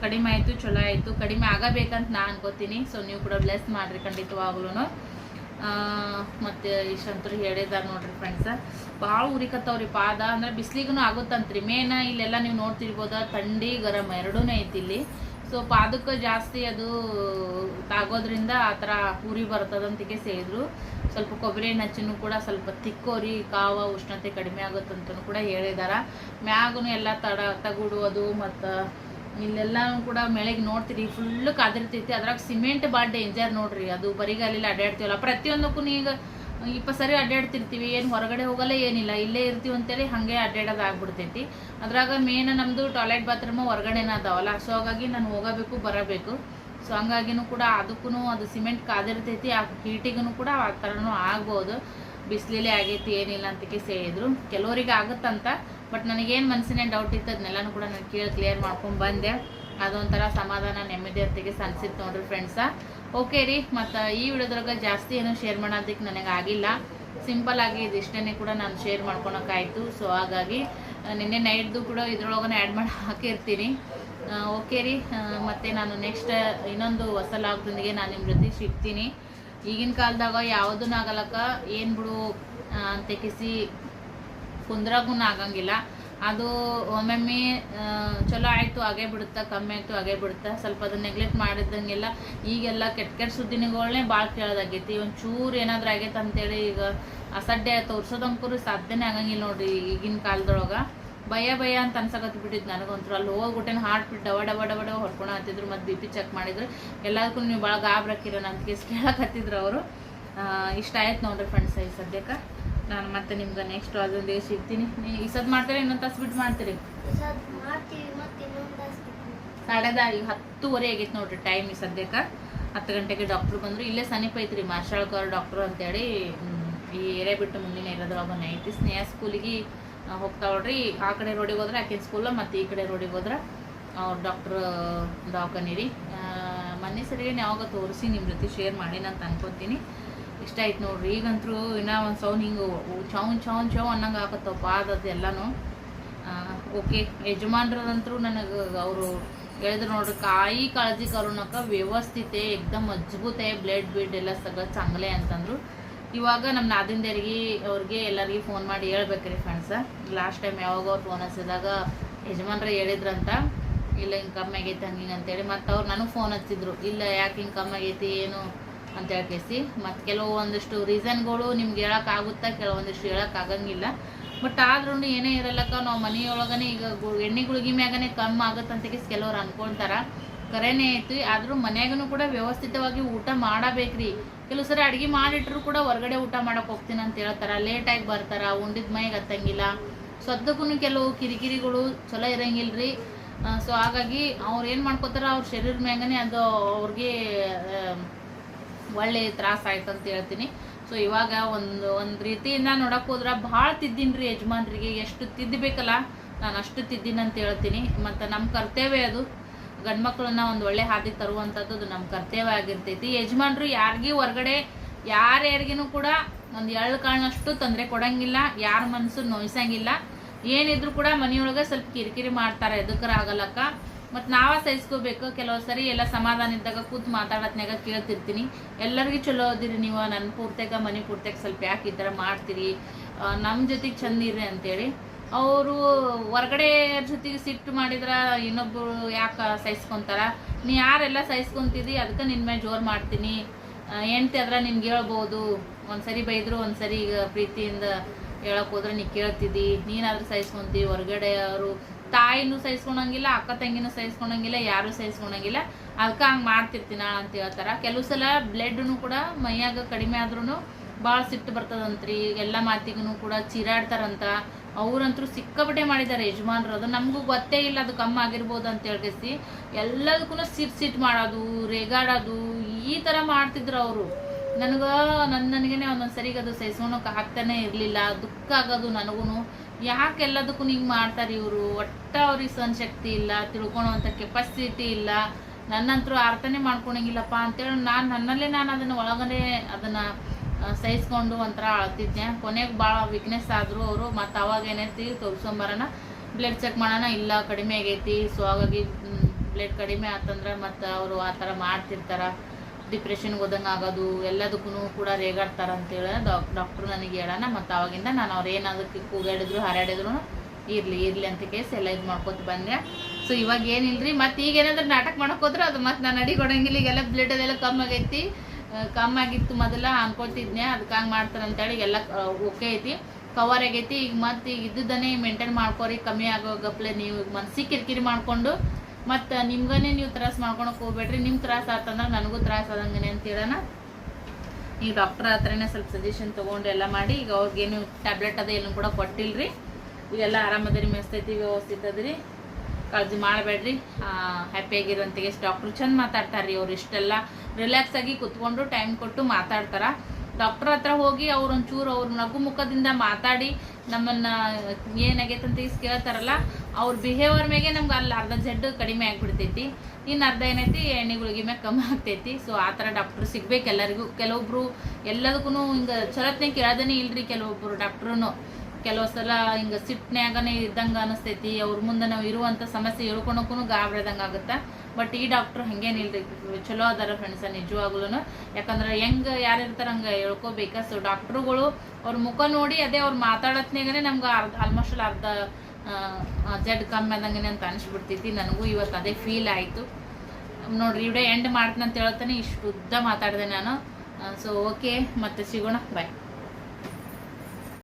S1: ಕಡಿಮೆ ಆಯಿತು, ಚಲೋ ಆಯಿತು. ಕಡಿಮೆ ಆಗಬೇಕಂತ ನಾ ಅನ್ಕೋತೀನಿ. ಸೊ ನೀವು ಕೂಡ ಬ್ಲೆಸ್ ಮಾಡಿರಿ ಖಂಡಿತವಾಗ್ಲೂ ಮತ್ತು ಇಷ್ಟಂತೂ ಹೇಳಿದಾರೆ ನೋಡ್ರಿ ಫ್ರೆಂಡ್ಸ ಭಾಳ ಉರಿಕತ್ತವ್ರಿ ಪಾದ. ಅಂದ್ರೆ ಬಿಸಿಲಿಗೂ ಆಗುತ್ತಂತ್ರಿ. ಮೇನ ಇಲ್ಲೆಲ್ಲ ನೀವು ನೋಡ್ತಿರ್ಬೋದ ಥಂಡಿ, ಗರಂ ಎರಡೂ ಐತಿ ಇಲ್ಲಿ. ಸೊ ಪಾದಕ್ಕೆ ಜಾಸ್ತಿ ಅದು ತಾಗೋದ್ರಿಂದ ಆ ಥರ ಉರಿ ಬರ್ತದಂತಿಗೆ ಸೇರಿದ್ರು ಸ್ವಲ್ಪ ಕೊಬ್ಬರಿ ಹಚ್ಚಿನೂ ಕೂಡ ಸ್ವಲ್ಪ ತಿಕ್ಕೋರಿ, ಕಾವ, ಉಷ್ಣತೆ ಕಡಿಮೆ ಆಗುತ್ತಂತನೂ ಕೂಡ ಹೇಳಿದಾರ. ಮ್ಯಾಗೂ ಎಲ್ಲ ತಡ, ತಗುಡು ಮತ್ತು ಇಲ್ಲೆಲ್ಲ ಕೂಡ ಮೇಳೆಗೆ ನೋಡ್ತೀರಿ ಫುಲ್ ಕಾದಿರ್ತೈತಿ. ಅದ್ರಾಗ ಸಿಮೆಂಟ್ ಭಾಳ ಡೇಂಜರ್ ನೋಡ್ರಿ. ಅದು ಬರಿಗಾಲಿಲ್ಲ ಅಡ್ಡಾಡ್ತೀವಲ್ಲ ಪ್ರತಿಯೊಂದಕ್ಕೂ ಈಗ ಇಪ್ಪತ್ತು ಸರಿ ಅಡ್ಡಾಡ್ತಿರ್ತೀವಿ ಏನು ಹೊರಗಡೆ ಹೋಗಲ್ಲ, ಏನಿಲ್ಲ. ಇಲ್ಲೇ ಇರ್ತೀವಿ ಅಂತೇಳಿ ಹಾಗೆ ಅಡ್ಡಾಡೋದು ಆಗ್ಬಿಡ್ತೈತಿ. ಅದ್ರಾಗ ಮೇನ್ ನಮ್ಮದು ಟಾಯ್ಲೆಟ್ ಬಾತ್ರೂಮ್ ಹೊರಗಡೆನ ಅದಾವಲ್ಲ. ಸೊ ಹಾಗಾಗಿ ನಾನು ಹೋಗಬೇಕು, ಬರಬೇಕು. ಸೊ ಹಂಗಾಗಿನೂ ಕೂಡ ಅದಕ್ಕೂ ಅದು ಸಿಮೆಂಟ್ ಕಾದಿರ್ತೈತಿ. ಆ ಹೀಟಿಗೂ ಕೂಡ ಆ ಥರನೂ ಆಗ್ಬೋದು. ಬಿಸಿಲೇ ಆಗೈತಿ, ಏನಿಲ್ಲ ಅಂತಕ್ಕೆ ಸೇರಿದ್ರು ಕೆಲವರಿಗೆ ಆಗುತ್ತಂತ, ಬಟ್ ನನಗೇನು ಮನಸ್ಸಿನ ಡೌಟ್ ಇತ್ತು ಅದನ್ನೆಲ್ಲನೂ ಕೂಡ ನಾನು ಕೇಳಿ ಕ್ಲಿಯರ್ ಮಾಡ್ಕೊಂಡು ಬಂದೆ. ಅದೊಂಥರ ಸಮಾಧಾನ ನೆಮ್ಮದಿ ಅಂತಿಗೆ ಸನ್ಸಿತ್ತು ನೋಡ್ರಿ ಫ್ರೆಂಡ್ಸ ಓಕೆ ರೀ, ಮತ್ತು ಈ ವಿಡಿಯೋದ್ರಾಗ ಜಾಸ್ತಿ ಏನೂ ಶೇರ್ ಮಾಡೋದಕ್ಕೆ ನನಗೆ ಆಗಿಲ್ಲ. ಸಿಂಪಲ್ ಆಗಿ ಇದಿಷ್ಟೇ ಕೂಡ ನಾನು ಶೇರ್ ಮಾಡ್ಕೊಳೋಕ್ಕಾಯಿತು ಸೊ ಹಾಗಾಗಿ ನಿನ್ನೆ ನೈಟ್ದು ಕೂಡ ಇದ್ರೊಳಗನೆ ಆ್ಯಡ್ ಮಾಡಿ ಹಾಕಿರ್ತೀನಿ. ಓಕೆ ರೀ ಮತ್ತು ಮತ್ತೆ ನಾನು ನೆಕ್ಸ್ಟ್ ಇನ್ನೊಂದು ಹೊಸ ಲಾಗ್ದೊಂದಿಗೆ ನಾನು ನಿಮ್ಮ ಜೊತೆ ಸಿಗ್ತೀನಿ. ಈಗಿನ ಕಾಲದಾಗ ಯಾವುದನ್ನ ಆಗಲಕ್ಕ, ಏನು ಬಿಡು ಕಿಸಿ ಕುಂದ್ರಾಗೂ ಆಗಂಗಿಲ್ಲ. ಅದು ಒಮ್ಮೊಮ್ಮೆ ಚಲೋ ಆಯಿತು, ಹಾಗೆ ಬಿಡುತ್ತಾ, ಕಮ್ಮಿ ಆಯಿತು, ಹಾಗೆ ಬಿಡುತ್ತಾ, ಸ್ವಲ್ಪ ಅದನ್ನ ನೆಗ್ಲೆಕ್ಟ್ ಮಾಡಿದಂಗೆಲ್ಲ ಈಗೆಲ್ಲ ಕೆಟ್ಟ ಕೆಟ್ಟ ಸುದ್ದಿನಗಳನ್ನೇ ಭಾಳ ಕೇಳೋದಾಗೈತಿ. ಒಂಚೂರು ಏನಾದ್ರೂ ಆಗೈತೆ ಅಂತೇಳಿ ಈಗ ಅಸಡ್ಡೆ ತೋರ್ಸೋದಂಕೂರು ಸಾಧ್ಯನೇ ಆಗಂಗಿಲ್ಲ ನೋಡ್ರಿ ಈಗಿನ ಕಾಲದೊಳಗೆ. ಭಯ ಭಯ ಅಂತ ಅನ್ಸಕತ್ ಬಿಟ್ಟಿದ್ದು ನನಗಂತೂ ಅಲ್ಲಿ ಹೋಗ್ಬಿಟ್ಟೇನು ಹಾರ್ಟ್ ಬಿಟ್ಟು ಡವ ಡವ ಡವ ಡವ ಹೊಡ್ಕೊಂಡು ಹತ್ತಿದ್ರು ಮತ್ತು ಬಿ ಪಿ ಚೆಕ್ ಮಾಡಿದ್ರು. ಎಲ್ಲದಕ್ಕೂ ನೀವು ಭಾಳ ಗಾಬ್ರಾಕಿರೋಣ ಅಂತ ಕೇಸ್ ಕೇಳಕತ್ತಿದ್ರು ಅವರು. ಇಷ್ಟ ಆಯ್ತು ನೋಡ್ರಿ ಫ್ರೆಂಡ್ಸ್ ಈ ಸದ್ಯಕ್ಕೆ. ನಾನು ಮತ್ತೆ ನಿಮ್ಗೆ ನೆಕ್ಸ್ಟ್ ಅದೊಂದು ಸಿಗ್ತೀನಿ ನೀ- ಈ ಸದ್ ಮಾಡ್ತೀರಿ ಇನ್ನೊಂದು ತಾಸು ಬಿಟ್ಟು ಮಾಡ್ತೀರಿ? ಸಾಡೆದ ಈಗ ಹತ್ತುವರೆ ಆಗೈತೆ ನೋಡ್ರಿ ಟೈಮ್ ಈ ಸದ್ಯಕ್ಕೆ. ಹತ್ತು ಗಂಟೆಗೆ ಡಾಕ್ಟ್ರು ಬಂದರು. ಇಲ್ಲೇ ಸಮೀಪ ಐತ್ರಿ ಮಾರ್ಷಾಳ್ಕರ್ ಡಾಕ್ಟ್ರು ಅಂತೇಳಿ. ಈ ಏರಿಯಾ ಬಿಟ್ಟು ಮುಂದಿನ ಏರಿಯಾದೊಳಗೆ ಐತಿ ಸ್ನೇಹ ಸ್ಕೂಲಿಗೆ ಹೋಗ್ತಾ ನೋಡ್ರಿ ಆ ಕಡೆ ರೋಡಿಗೆ ಹೋದ್ರೆ ಆಕಿನ ಸ್ಕೂಲ ಮತ್ತು ಈ ಕಡೆ ರೋಡಿಗೆ ಹೋದ್ರೆ ಅವ್ರು ಡಾಕ್ಟ್ರ್ ಡಾಕನಿರಿ ಮೊನ್ನೆ ಸರಿ ಯಾವಾಗ ತೋರಿಸಿ ನಿಮ್ಮ ಜೊತೆ ಶೇರ್ ಮಾಡಿ ನಾನು ತಂದ್ಕೊತೀನಿ ಇಷ್ಟ ಆಯ್ತು ನೋಡ್ರಿ. ಈಗಂತರೂ ಇನ್ನೂ ಒಂದು ಸೌನ್ ಹಿಂಗೆ ಚೌನ್ ಚೌನ್ ಚೌ ಅನ್ನಂಗೆ ಆಗತ್ತಪ್ಪ ಪಾದದ್ದು ಎಲ್ಲನೂ. ಓಕೆ ಯಜಮಾನ್ರದಂತರೂ ನನಗೆ ಅವರು ಹೇಳಿದ್ರು ನೋಡ್ರಿ, ಕಾಯಿ ಕಾಳಜಿ ಕರೋನಕ ವ್ಯವಸ್ಥಿತೆ, ಎಕ್ದಮ್ ಮಜ್ಬೂತೆ ಬ್ಲಡ್ ಬೀಡ್ ಎಲ್ಲ ಸಗ ಚಂಗ್ಲೆ ಅಂತಂದ್ರು. ಇವಾಗ ನಮ್ಮ ನಾದಿಂದರಿಗೆ ಅವ್ರಿಗೆ ಎಲ್ಲರಿಗೆ ಫೋನ್ ಮಾಡಿ ಹೇಳ್ಬೇಕ್ರಿ ಫ್ರೆಂಡ್ಸ ಲಾಸ್ಟ್ ಟೈಮ್ ಯಾವಾಗ ಅವ್ರು ಫೋನ್ ಹಚ್ಚಿದಾಗ ಯಜಮಾನ್ರ ಹೇಳಿದ್ರಂತ, ಇಲ್ಲ ಹಿಂಗೆ ಕಮ್ಮಿ ಆಗೈತೆ ಹಂಗೆ ಹಿಂಗೆ ಅಂತೇಳಿ. ಮತ್ತು ಅವ್ರು ನನಗೆ ಫೋನ್ ಹಚ್ಚಿದ್ರು, ಇಲ್ಲ ಯಾಕೆ ಹಿಂಗೆ ಕಮ್ಮಿ ಆಗೈತಿ, ಏನು? ಅಂತ ಹೇಳ್ಕೇಸಿ. ಮತ್ತು ಕೆಲವು ಒಂದಿಷ್ಟು ರೀಸನ್ಗಳು ನಿಮ್ಗೆ ಹೇಳೋಕ್ಕಾಗುತ್ತಾ ಕೆಲವೊಂದಿಷ್ಟು ಹೇಳೋಕ್ಕಾಗಂಗಿಲ್ಲ ಬಟ್ ಆದ್ರೂ ಏನೇ ಇರಲ್ಲಕ್ಕ ನಾವು ಮನೆಯೊಳಗನೆ ಈಗ ಎಣ್ಣೆ ಗುಳಿಗೆ ಮ್ಯಾಗನೆ ಕಮ್ಮಿ ಆಗುತ್ತಂತ ಕೆಲವ್ರು ಅಂದ್ಕೊಳ್ತಾರೆ ಕರೆನೇ ಐತಿ ಆದರೂ ಮನೆಯಾಗೂ ಕೂಡ ವ್ಯವಸ್ಥಿತವಾಗಿ ಊಟ ಮಾಡಬೇಕ್ರಿ. ಕೆಲವು ಸರಿ ಅಡ್ಗೆ ಮಾಡಿಟ್ರು ಕೂಡ ಹೊರಗಡೆ ಊಟ ಮಾಡೋಕೆ ಹೋಗ್ತೀನಿ ಅಂತ ಹೇಳ್ತಾರೆ. ಲೇಟಾಗಿ ಬರ್ತಾರೆ, ಉಂಡಿದ ಮೈಗೆ ಹತ್ತಂಗಿಲ್ಲ ಸದ್ಯಕ್ಕೂ ಕೆಲವು ಕಿರಿಕಿರಿಗಳು ಚಲೋ ರೀ ಸೊ ಹಾಗಾಗಿ ಅವ್ರು ಏನು ಮಾಡ್ಕೋತಾರ, ಅವ್ರ ಶರೀರ ಮ್ಯಾಗನೇ ಅದು ಅವ್ರಿಗೆ ಒಳ್ಳೆ ತ್ರಾಸ ಆಯ್ತು ಅಂತ ಹೇಳ್ತೀನಿ. ಸೊ ಇವಾಗ ಒಂದು ಒಂದು ರೀತಿಯಿಂದ ನೋಡಕ್ ಹೋದ್ರೆ ಭಾಳ ತಿದ್ದೀನ್ರಿ ಯಜಮಾನ್ರಿಗೆ. ಎಷ್ಟು ತಿದ್ದಬೇಕಲ್ಲ, ನಾನು ಅಷ್ಟು ತಿದ್ದೀನಿ ಅಂತ ಹೇಳ್ತೀನಿ. ಮತ್ತು ನಮ್ಮ ಕರ್ತವ್ಯ ಅದು. ಗಂಡ್ಮಕ್ಳನ್ನ ಒಂದು ಒಳ್ಳೆ ಹಾದಿ ತರುವಂಥದ್ದು ನಮ್ಮ ಕರ್ತವ್ಯ ಆಗಿರ್ತೈತಿ. ಯಜಮಾನ್ರು ಯಾರಿಗೂ ಹೊರಗಡೆ ಯಾರ್ಯಾರಿಗೂ ಕೂಡ ಒಂದು ಎಳ್ಳು ಕಾಳನಷ್ಟು ತೊಂದರೆ ಕೊಡಂಗಿಲ್ಲ, ಯಾರ ಮನಸ್ಸು ನೋಯಿಸಂಗಿಲ್ಲ. ಏನಿದ್ರು ಕೂಡ ಮನೆಯೊಳಗೆ ಸ್ವಲ್ಪ ಕಿರಿಕಿರಿ ಮಾಡ್ತಾರೆ ಎದಕ್ಕರ ಆಗಲ್ಲಕ್ಕ ಮತ್ತು ನಾವೇ ಸಹಿಸ್ಕೋಬೇಕು, ಕೆಲವು ಸರಿ ಎಲ್ಲ ಸಮಾಧಾನ ಇದ್ದಾಗ ಕೂತು ಮಾತಾಡತ್ನಾಗ ಕೇಳ್ತಿರ್ತೀನಿ. ಎಲ್ಲರಿಗೂ ಚಲೋ ಅದಿರಿ ನೀವು ನನ್ನ ಪೂರ್ತಿಯಾಗ ಮನೆ ಪೂರ್ತಿಯಾಗ ಸ್ವಲ್ಪ ಯಾಕೆ ಈ ಥರ ಮಾಡ್ತೀರಿ? ನಮ್ಮ ಜೊತೆಗೆ ಚಂದ ಇರ್ರಿ ಅಂತೇಳಿ. ಅವರು ಹೊರಗಡೆ ಜೊತೆಗೆ ಸಿಟ್ಟು ಮಾಡಿದ್ರ ಇನ್ನೊಬ್ಬರು ಯಾಕೆ ಸಹಿಸ್ಕೊಂತಾರ? ನೀ ಯಾರೆಲ್ಲ ಸಹಿಸ್ಕೊಂತಿದಿ? ಅದಕ್ಕೆ ನಿನ್ನ ಮೇಲೆ ಜೋರು ಮಾಡ್ತೀನಿ. ಹೆಂಡ್ತಿ ಅದ್ರ ನಿನ್ಗೆ ಹೇಳ್ಬೋದು. ಒಂದ್ಸರಿ ಬೈದ್ರು ಒಂದ್ಸರಿ ಈಗ ಪ್ರೀತಿಯಿಂದ ಹೇಳಕ್ ಹೋದ್ರೆ ನೀ ಕೇಳ್ತಿದ್ದಿ ನೀನಾದ್ರೂ ಸಹಿಸ್ಕೊಂತಿ. ಹೊರಗಡೆ ಅವರು ತಾಯಿನೂ ಸಹಿಸ್ಕೊಳಂಗಿಲ್ಲ ಅಕ್ಕ ತಂಗಿನೂ ಸಹಿಸ್ಕೊಳಂಗಿಲ್ಲ ಯಾರು ಸಹಿಸ್ಕೊಳಂಗಿಲ್ಲ ಅದಕ್ಕೆ ಹಂಗೆ ಮಾಡ್ತಿರ್ತೀನ ಅಂತ ಹೇಳ್ತಾರ. ಕೆಲವು ಸಲ ಬ್ಲಡ್ನು ಕೂಡ ಮೈಯಾಗ ಕಡಿಮೆ ಆದ್ರೂ ಭಾಳ ಸಿಟ್ಟು ಬರ್ತದಂತ್ರಿ. ಎಲ್ಲ ಮಾತಿಗೂ ಕೂಡ ಚೀರಾಡ್ತಾರಂತ. ಅವ್ರಂತೂ ಸಿಕ್ಕಾಪಟ್ಟೆ ಮಾಡಿದ್ದಾರೆ ಯಜಮಾನ್ರು. ಅದು ನಮಗೂ ಗೊತ್ತೇ ಇಲ್ಲ, ಅದು ಕಮ್ಮಿ ಆಗಿರ್ಬೋದು ಅಂತ ಹೇಳ್ಕೇಸಿ. ಎಲ್ಲದಕ್ಕೂ ಸಿಟ್ ಸಿಟ್ ಮಾಡೋದು, ರೇಗಾಡೋದು, ಈ ಥರ ಮಾಡ್ತಿದ್ರು ಅವರು. ನನಗೆ ನನ್ನ ನನಗೇನೆ ಒಂದೊಂದು ಸರಿಗೆ ಅದು ಸಹಿಸ್ಕೊಳಕ್ಕೆ ಆಗ್ತಾನೆ ಇರಲಿಲ್ಲ. ದುಃಖ ಆಗೋದು ನನಗೂ ಯಾಕೆ ಎಲ್ಲದಕ್ಕೂ ಹಿಂಗೆ ಮಾಡ್ತಾರೆ ಇವರು? ಒಟ್ಟ ಅವ್ರಿಗೆ ಸಹನ್ ಶಕ್ತಿ ಇಲ್ಲ ತಿಳ್ಕೊಳೋವಂಥ ಕೆಪಾಸಿಟಿ ಇಲ್ಲ. ನನ್ನಂತರೂ ಅರ್ಥನೇ ಮಾಡ್ಕೊಳಂಗಿಲ್ಲಪ್ಪ ಅಂತೇಳಿ ನಾನು ನನ್ನಲ್ಲೇ ನಾನು ಅದನ್ನು ಒಳಗಡೆ ಅದನ್ನು ಸಹಿಸ್ಕೊಂಡು ಒಂಥರ ಅಳ್ತಿದ್ದೆ ಕೊನೆಗೆ ಭಾಳ ವೀಕ್ನೆಸ್ ಆದರೂ ಅವರು, ಮತ್ತು ಅವಾಗ ಏನೈತಿ ತೋರಿಸ್ಕೊಂಬರೋಣ ಬ್ಲಡ್ ಚೆಕ್ ಮಾಡೋಣ, ಇಲ್ಲ ಕಡಿಮೆ ಆಗೈತಿ ಸೊ ಹಾಗಾಗಿ ಬ್ಲಡ್ ಕಡಿಮೆ ಆತಂದ್ರೆ ಮತ್ತು ಅವರು ಆ ಥರ ಮಾಡ್ತಿರ್ತಾರೆ. ಡಿಪ್ರೆಷನ್ಗೆ ಹೋದಂಗೆ ಆಗೋದು ಎಲ್ಲದಕ್ಕೂ ಕೂಡ ರೇಗಾಡ್ತಾರೆ ಅಂತೇಳಿ ಡಾಕ್ಟ್ರು ನನಗೆ ಹೇಳೋಣ, ಮತ್ತು ಅವಾಗಿಂದ ನಾನು ಅವ್ರು ಏನಾದಕ್ಕೆ ಕೂಗಾಡಿದ್ರು ಹಾರಾಡಿದ್ರು ಇರಲಿ ಇರಲಿ ಅಂತ ಕೇಸ್ ಎಲ್ಲ ಇದು ಮಾಡ್ಕೊತ ಬಂದೆ. ಸೊ ಇವಾಗ ರೀ ಮತ್ತು ಈಗ ಏನಂದ್ರೆ ನಾಟಕ ಮಾಡೋಕೆ ಹೋದ್ರೆ ಅದು ಮತ್ತು ನಾನು ಅಡಿ ಕೊಡಂಗಿಲ್ಲ, ಈಗೆಲ್ಲ ಬ್ಲಡ್ ಅದೆಲ್ಲ ಕಮ್ಮಿ ಆಗೈತಿ. ಆ, ಕಮ್ಮಿ ಆಗಿತ್ತು ಮೊದಲ ಅನ್ಕೊತಿದ್ನೆ ಅದಕ್ಕೆ ಹಂಗೆ ಮಾಡ್ತಾರೆ ಅಂತೇಳಿ ಎಲ್ಲ ಓಕೆ ಐತಿ. ಕವರ್ ಆಗೈತಿ. ಈಗ ಮತ್ತೆ ಈಗ ಇದ್ದದನ್ನೇ ಮೇಂಟೈನ್ ಮಾಡ್ಕೋರಿ. ಕಮ್ಮಿ ಆಗೋ ಗಪ್ಲೆ ನೀವು ಮನ್ಸಿಗೆ ಕಿರಿಕಿರಿ ಮಾಡ್ಕೊಂಡು ಮತ್ತು ನಿಮ್ಗನೇ ನೀವು ತ್ರಾಸ ಮಾಡ್ಕೊಳಕ್ ಹೋಗ್ಬೇಡ್ರಿ. ನಿಮ್ಮ ತ್ರಾಸ ಆತಂದ್ರೆ ನನಗೂ ತ್ರಾಸ ಆದಂಗನೆ ಅಂತ ಹೇಳೋಣ. ಈಗ ಡಾಕ್ಟರ್ ಹತ್ರನೇ ಸ್ವಲ್ಪ ಸಜೆಷನ್ ತೊಗೊಂಡು ಎಲ್ಲ ಮಾಡಿ. ಈಗ ಅವ್ರಿಗೇನು ಟ್ಯಾಬ್ಲೆಟ್ ಅದ ಏನು ಕೂಡ ಕೊಟ್ಟಿಲ್ರಿ. ಈಗೆಲ್ಲ ಆರಾಮದರಿ ಮೆಸ್ತೈತಿ ವ್ಯವಸ್ಥಿತ ಅದ್ರಿ ಕಾಳಜಿ ಮಾಡಬೇಡ್ರಿ. ಹ್ಯಾಪಿಯಾಗಿರುವಂತೆಗೆ ಡಾಕ್ಟ್ರು ಚಂದ ಮಾತಾಡ್ತಾರೆ ರೀ ಅವ್ರು ಇಷ್ಟೆಲ್ಲ. ರಿಲ್ಯಾಕ್ಸ್ ಆಗಿ ಕುತ್ಕೊಂಡು ಟೈಮ್ ಕೊಟ್ಟು ಮಾತಾಡ್ತಾರೆ. ಡಾಕ್ಟರ್ ಹತ್ರ ಹೋಗಿ ಅವ್ರು ಒಂಚೂರು ಅವ್ರ ನಗು ಮುಖದಿಂದ ಮಾತಾಡಿ ನಮ್ಮನ್ನ ಏನಾಗೈತೆ ಅಂತ ಈಸ್ ಕೇಳ್ತಾರಲ್ಲ, ಅವ್ರ ಬಿಹೇವಿಯರ್ ಮೇಲೆ ನಮ್ಗೆ ಅಲ್ಲಿ ಅರ್ಧ ಜಡ್ಡು ಕಡಿಮೆ ಆಗಿಬಿಡ್ತೈತಿ. ಇನ್ನು ಅರ್ಧ ಏನೈತಿ, ಎಣ್ಣೆಗಳಿಗೆ ಮ್ಯಾಗ ಕಮ್ಮಿ ಆಗ್ತೈತಿ. ಸೊ ಆ ಥರ ಡಾಕ್ಟ್ರು ಸಿಗ್ಬೇಕು ಎಲ್ಲರಿಗೂ. ಕೆಲವೊಬ್ರು ಎಲ್ಲದಕ್ಕೂ ಹಿಂಗೆ ಚಲೋತ್ನೆ ಕೇಳೋದೇ ಇಲ್ರಿ ಕೆಲವೊಬ್ರು ಡಾಕ್ಟ್ರು ಕೆಲವು ಸಲ ಹಿಂಗೆ ಸಿಟ್ನ್ಯಾಗನೇ ಇದ್ದಂಗೆ ಅನಿಸ್ತೈತಿ, ಅವ್ರ ಮುಂದೆ ನಾವು ಇರುವಂಥ ಸಮಸ್ಯೆ ಹೇಳ್ಕೊಳಕ್ಕೂ ಗಾಬರಿದಂಗೆ ಆಗುತ್ತೆ. ಬಟ್ ಈ ಡಾಕ್ಟ್ರು ಹಂಗೇನಿಲ್ರಿ ಚಲೋ ಅದಾರ ಫ್ರೆಂಡ್ಸ ನಿಜವಾಗ್ಲೂ ಯಾಕಂದ್ರೆ ಹೆಂಗೆ ಯಾರು ಇರ್ತಾರೆ ಹಂಗೆ ಹೇಳ್ಕೋಬೇಕಾ. ಸೊ ಡಾಕ್ಟ್ರುಗಳು ಅವ್ರ ಮುಖ ನೋಡಿ ಅದೇ ಅವ್ರು ಮಾತಾಡೋತ್ನಾಗನೇ ನಮ್ಗೆ ಅರ್ಧ ಆಲ್ಮೋಸ್ಟ್ ಅರ್ಧ ಜಡ್ ಕಮ್ಮಿ ಆದಂಗೆ ಅಂತ ಅನಿಸ್ಬಿಡ್ತೈತಿ. ನನಗೂ ಇವತ್ತು ಅದೇ ಫೀಲ್ ಆಯಿತು. ನೋಡ್ರಿ, ಇವಡೆ ಎಂಡ್ ಮಾಡ್ತೀನಿ ಅಂತ ಹೇಳ್ತಾನೆ, ಇಷ್ಟು ಉದ್ದ ಮಾತಾಡಿದೆ ನಾನು. ಸೊ ಓಕೆ ಮತ್ತೆ ಸಿಗೋಣ ಬಾಯ್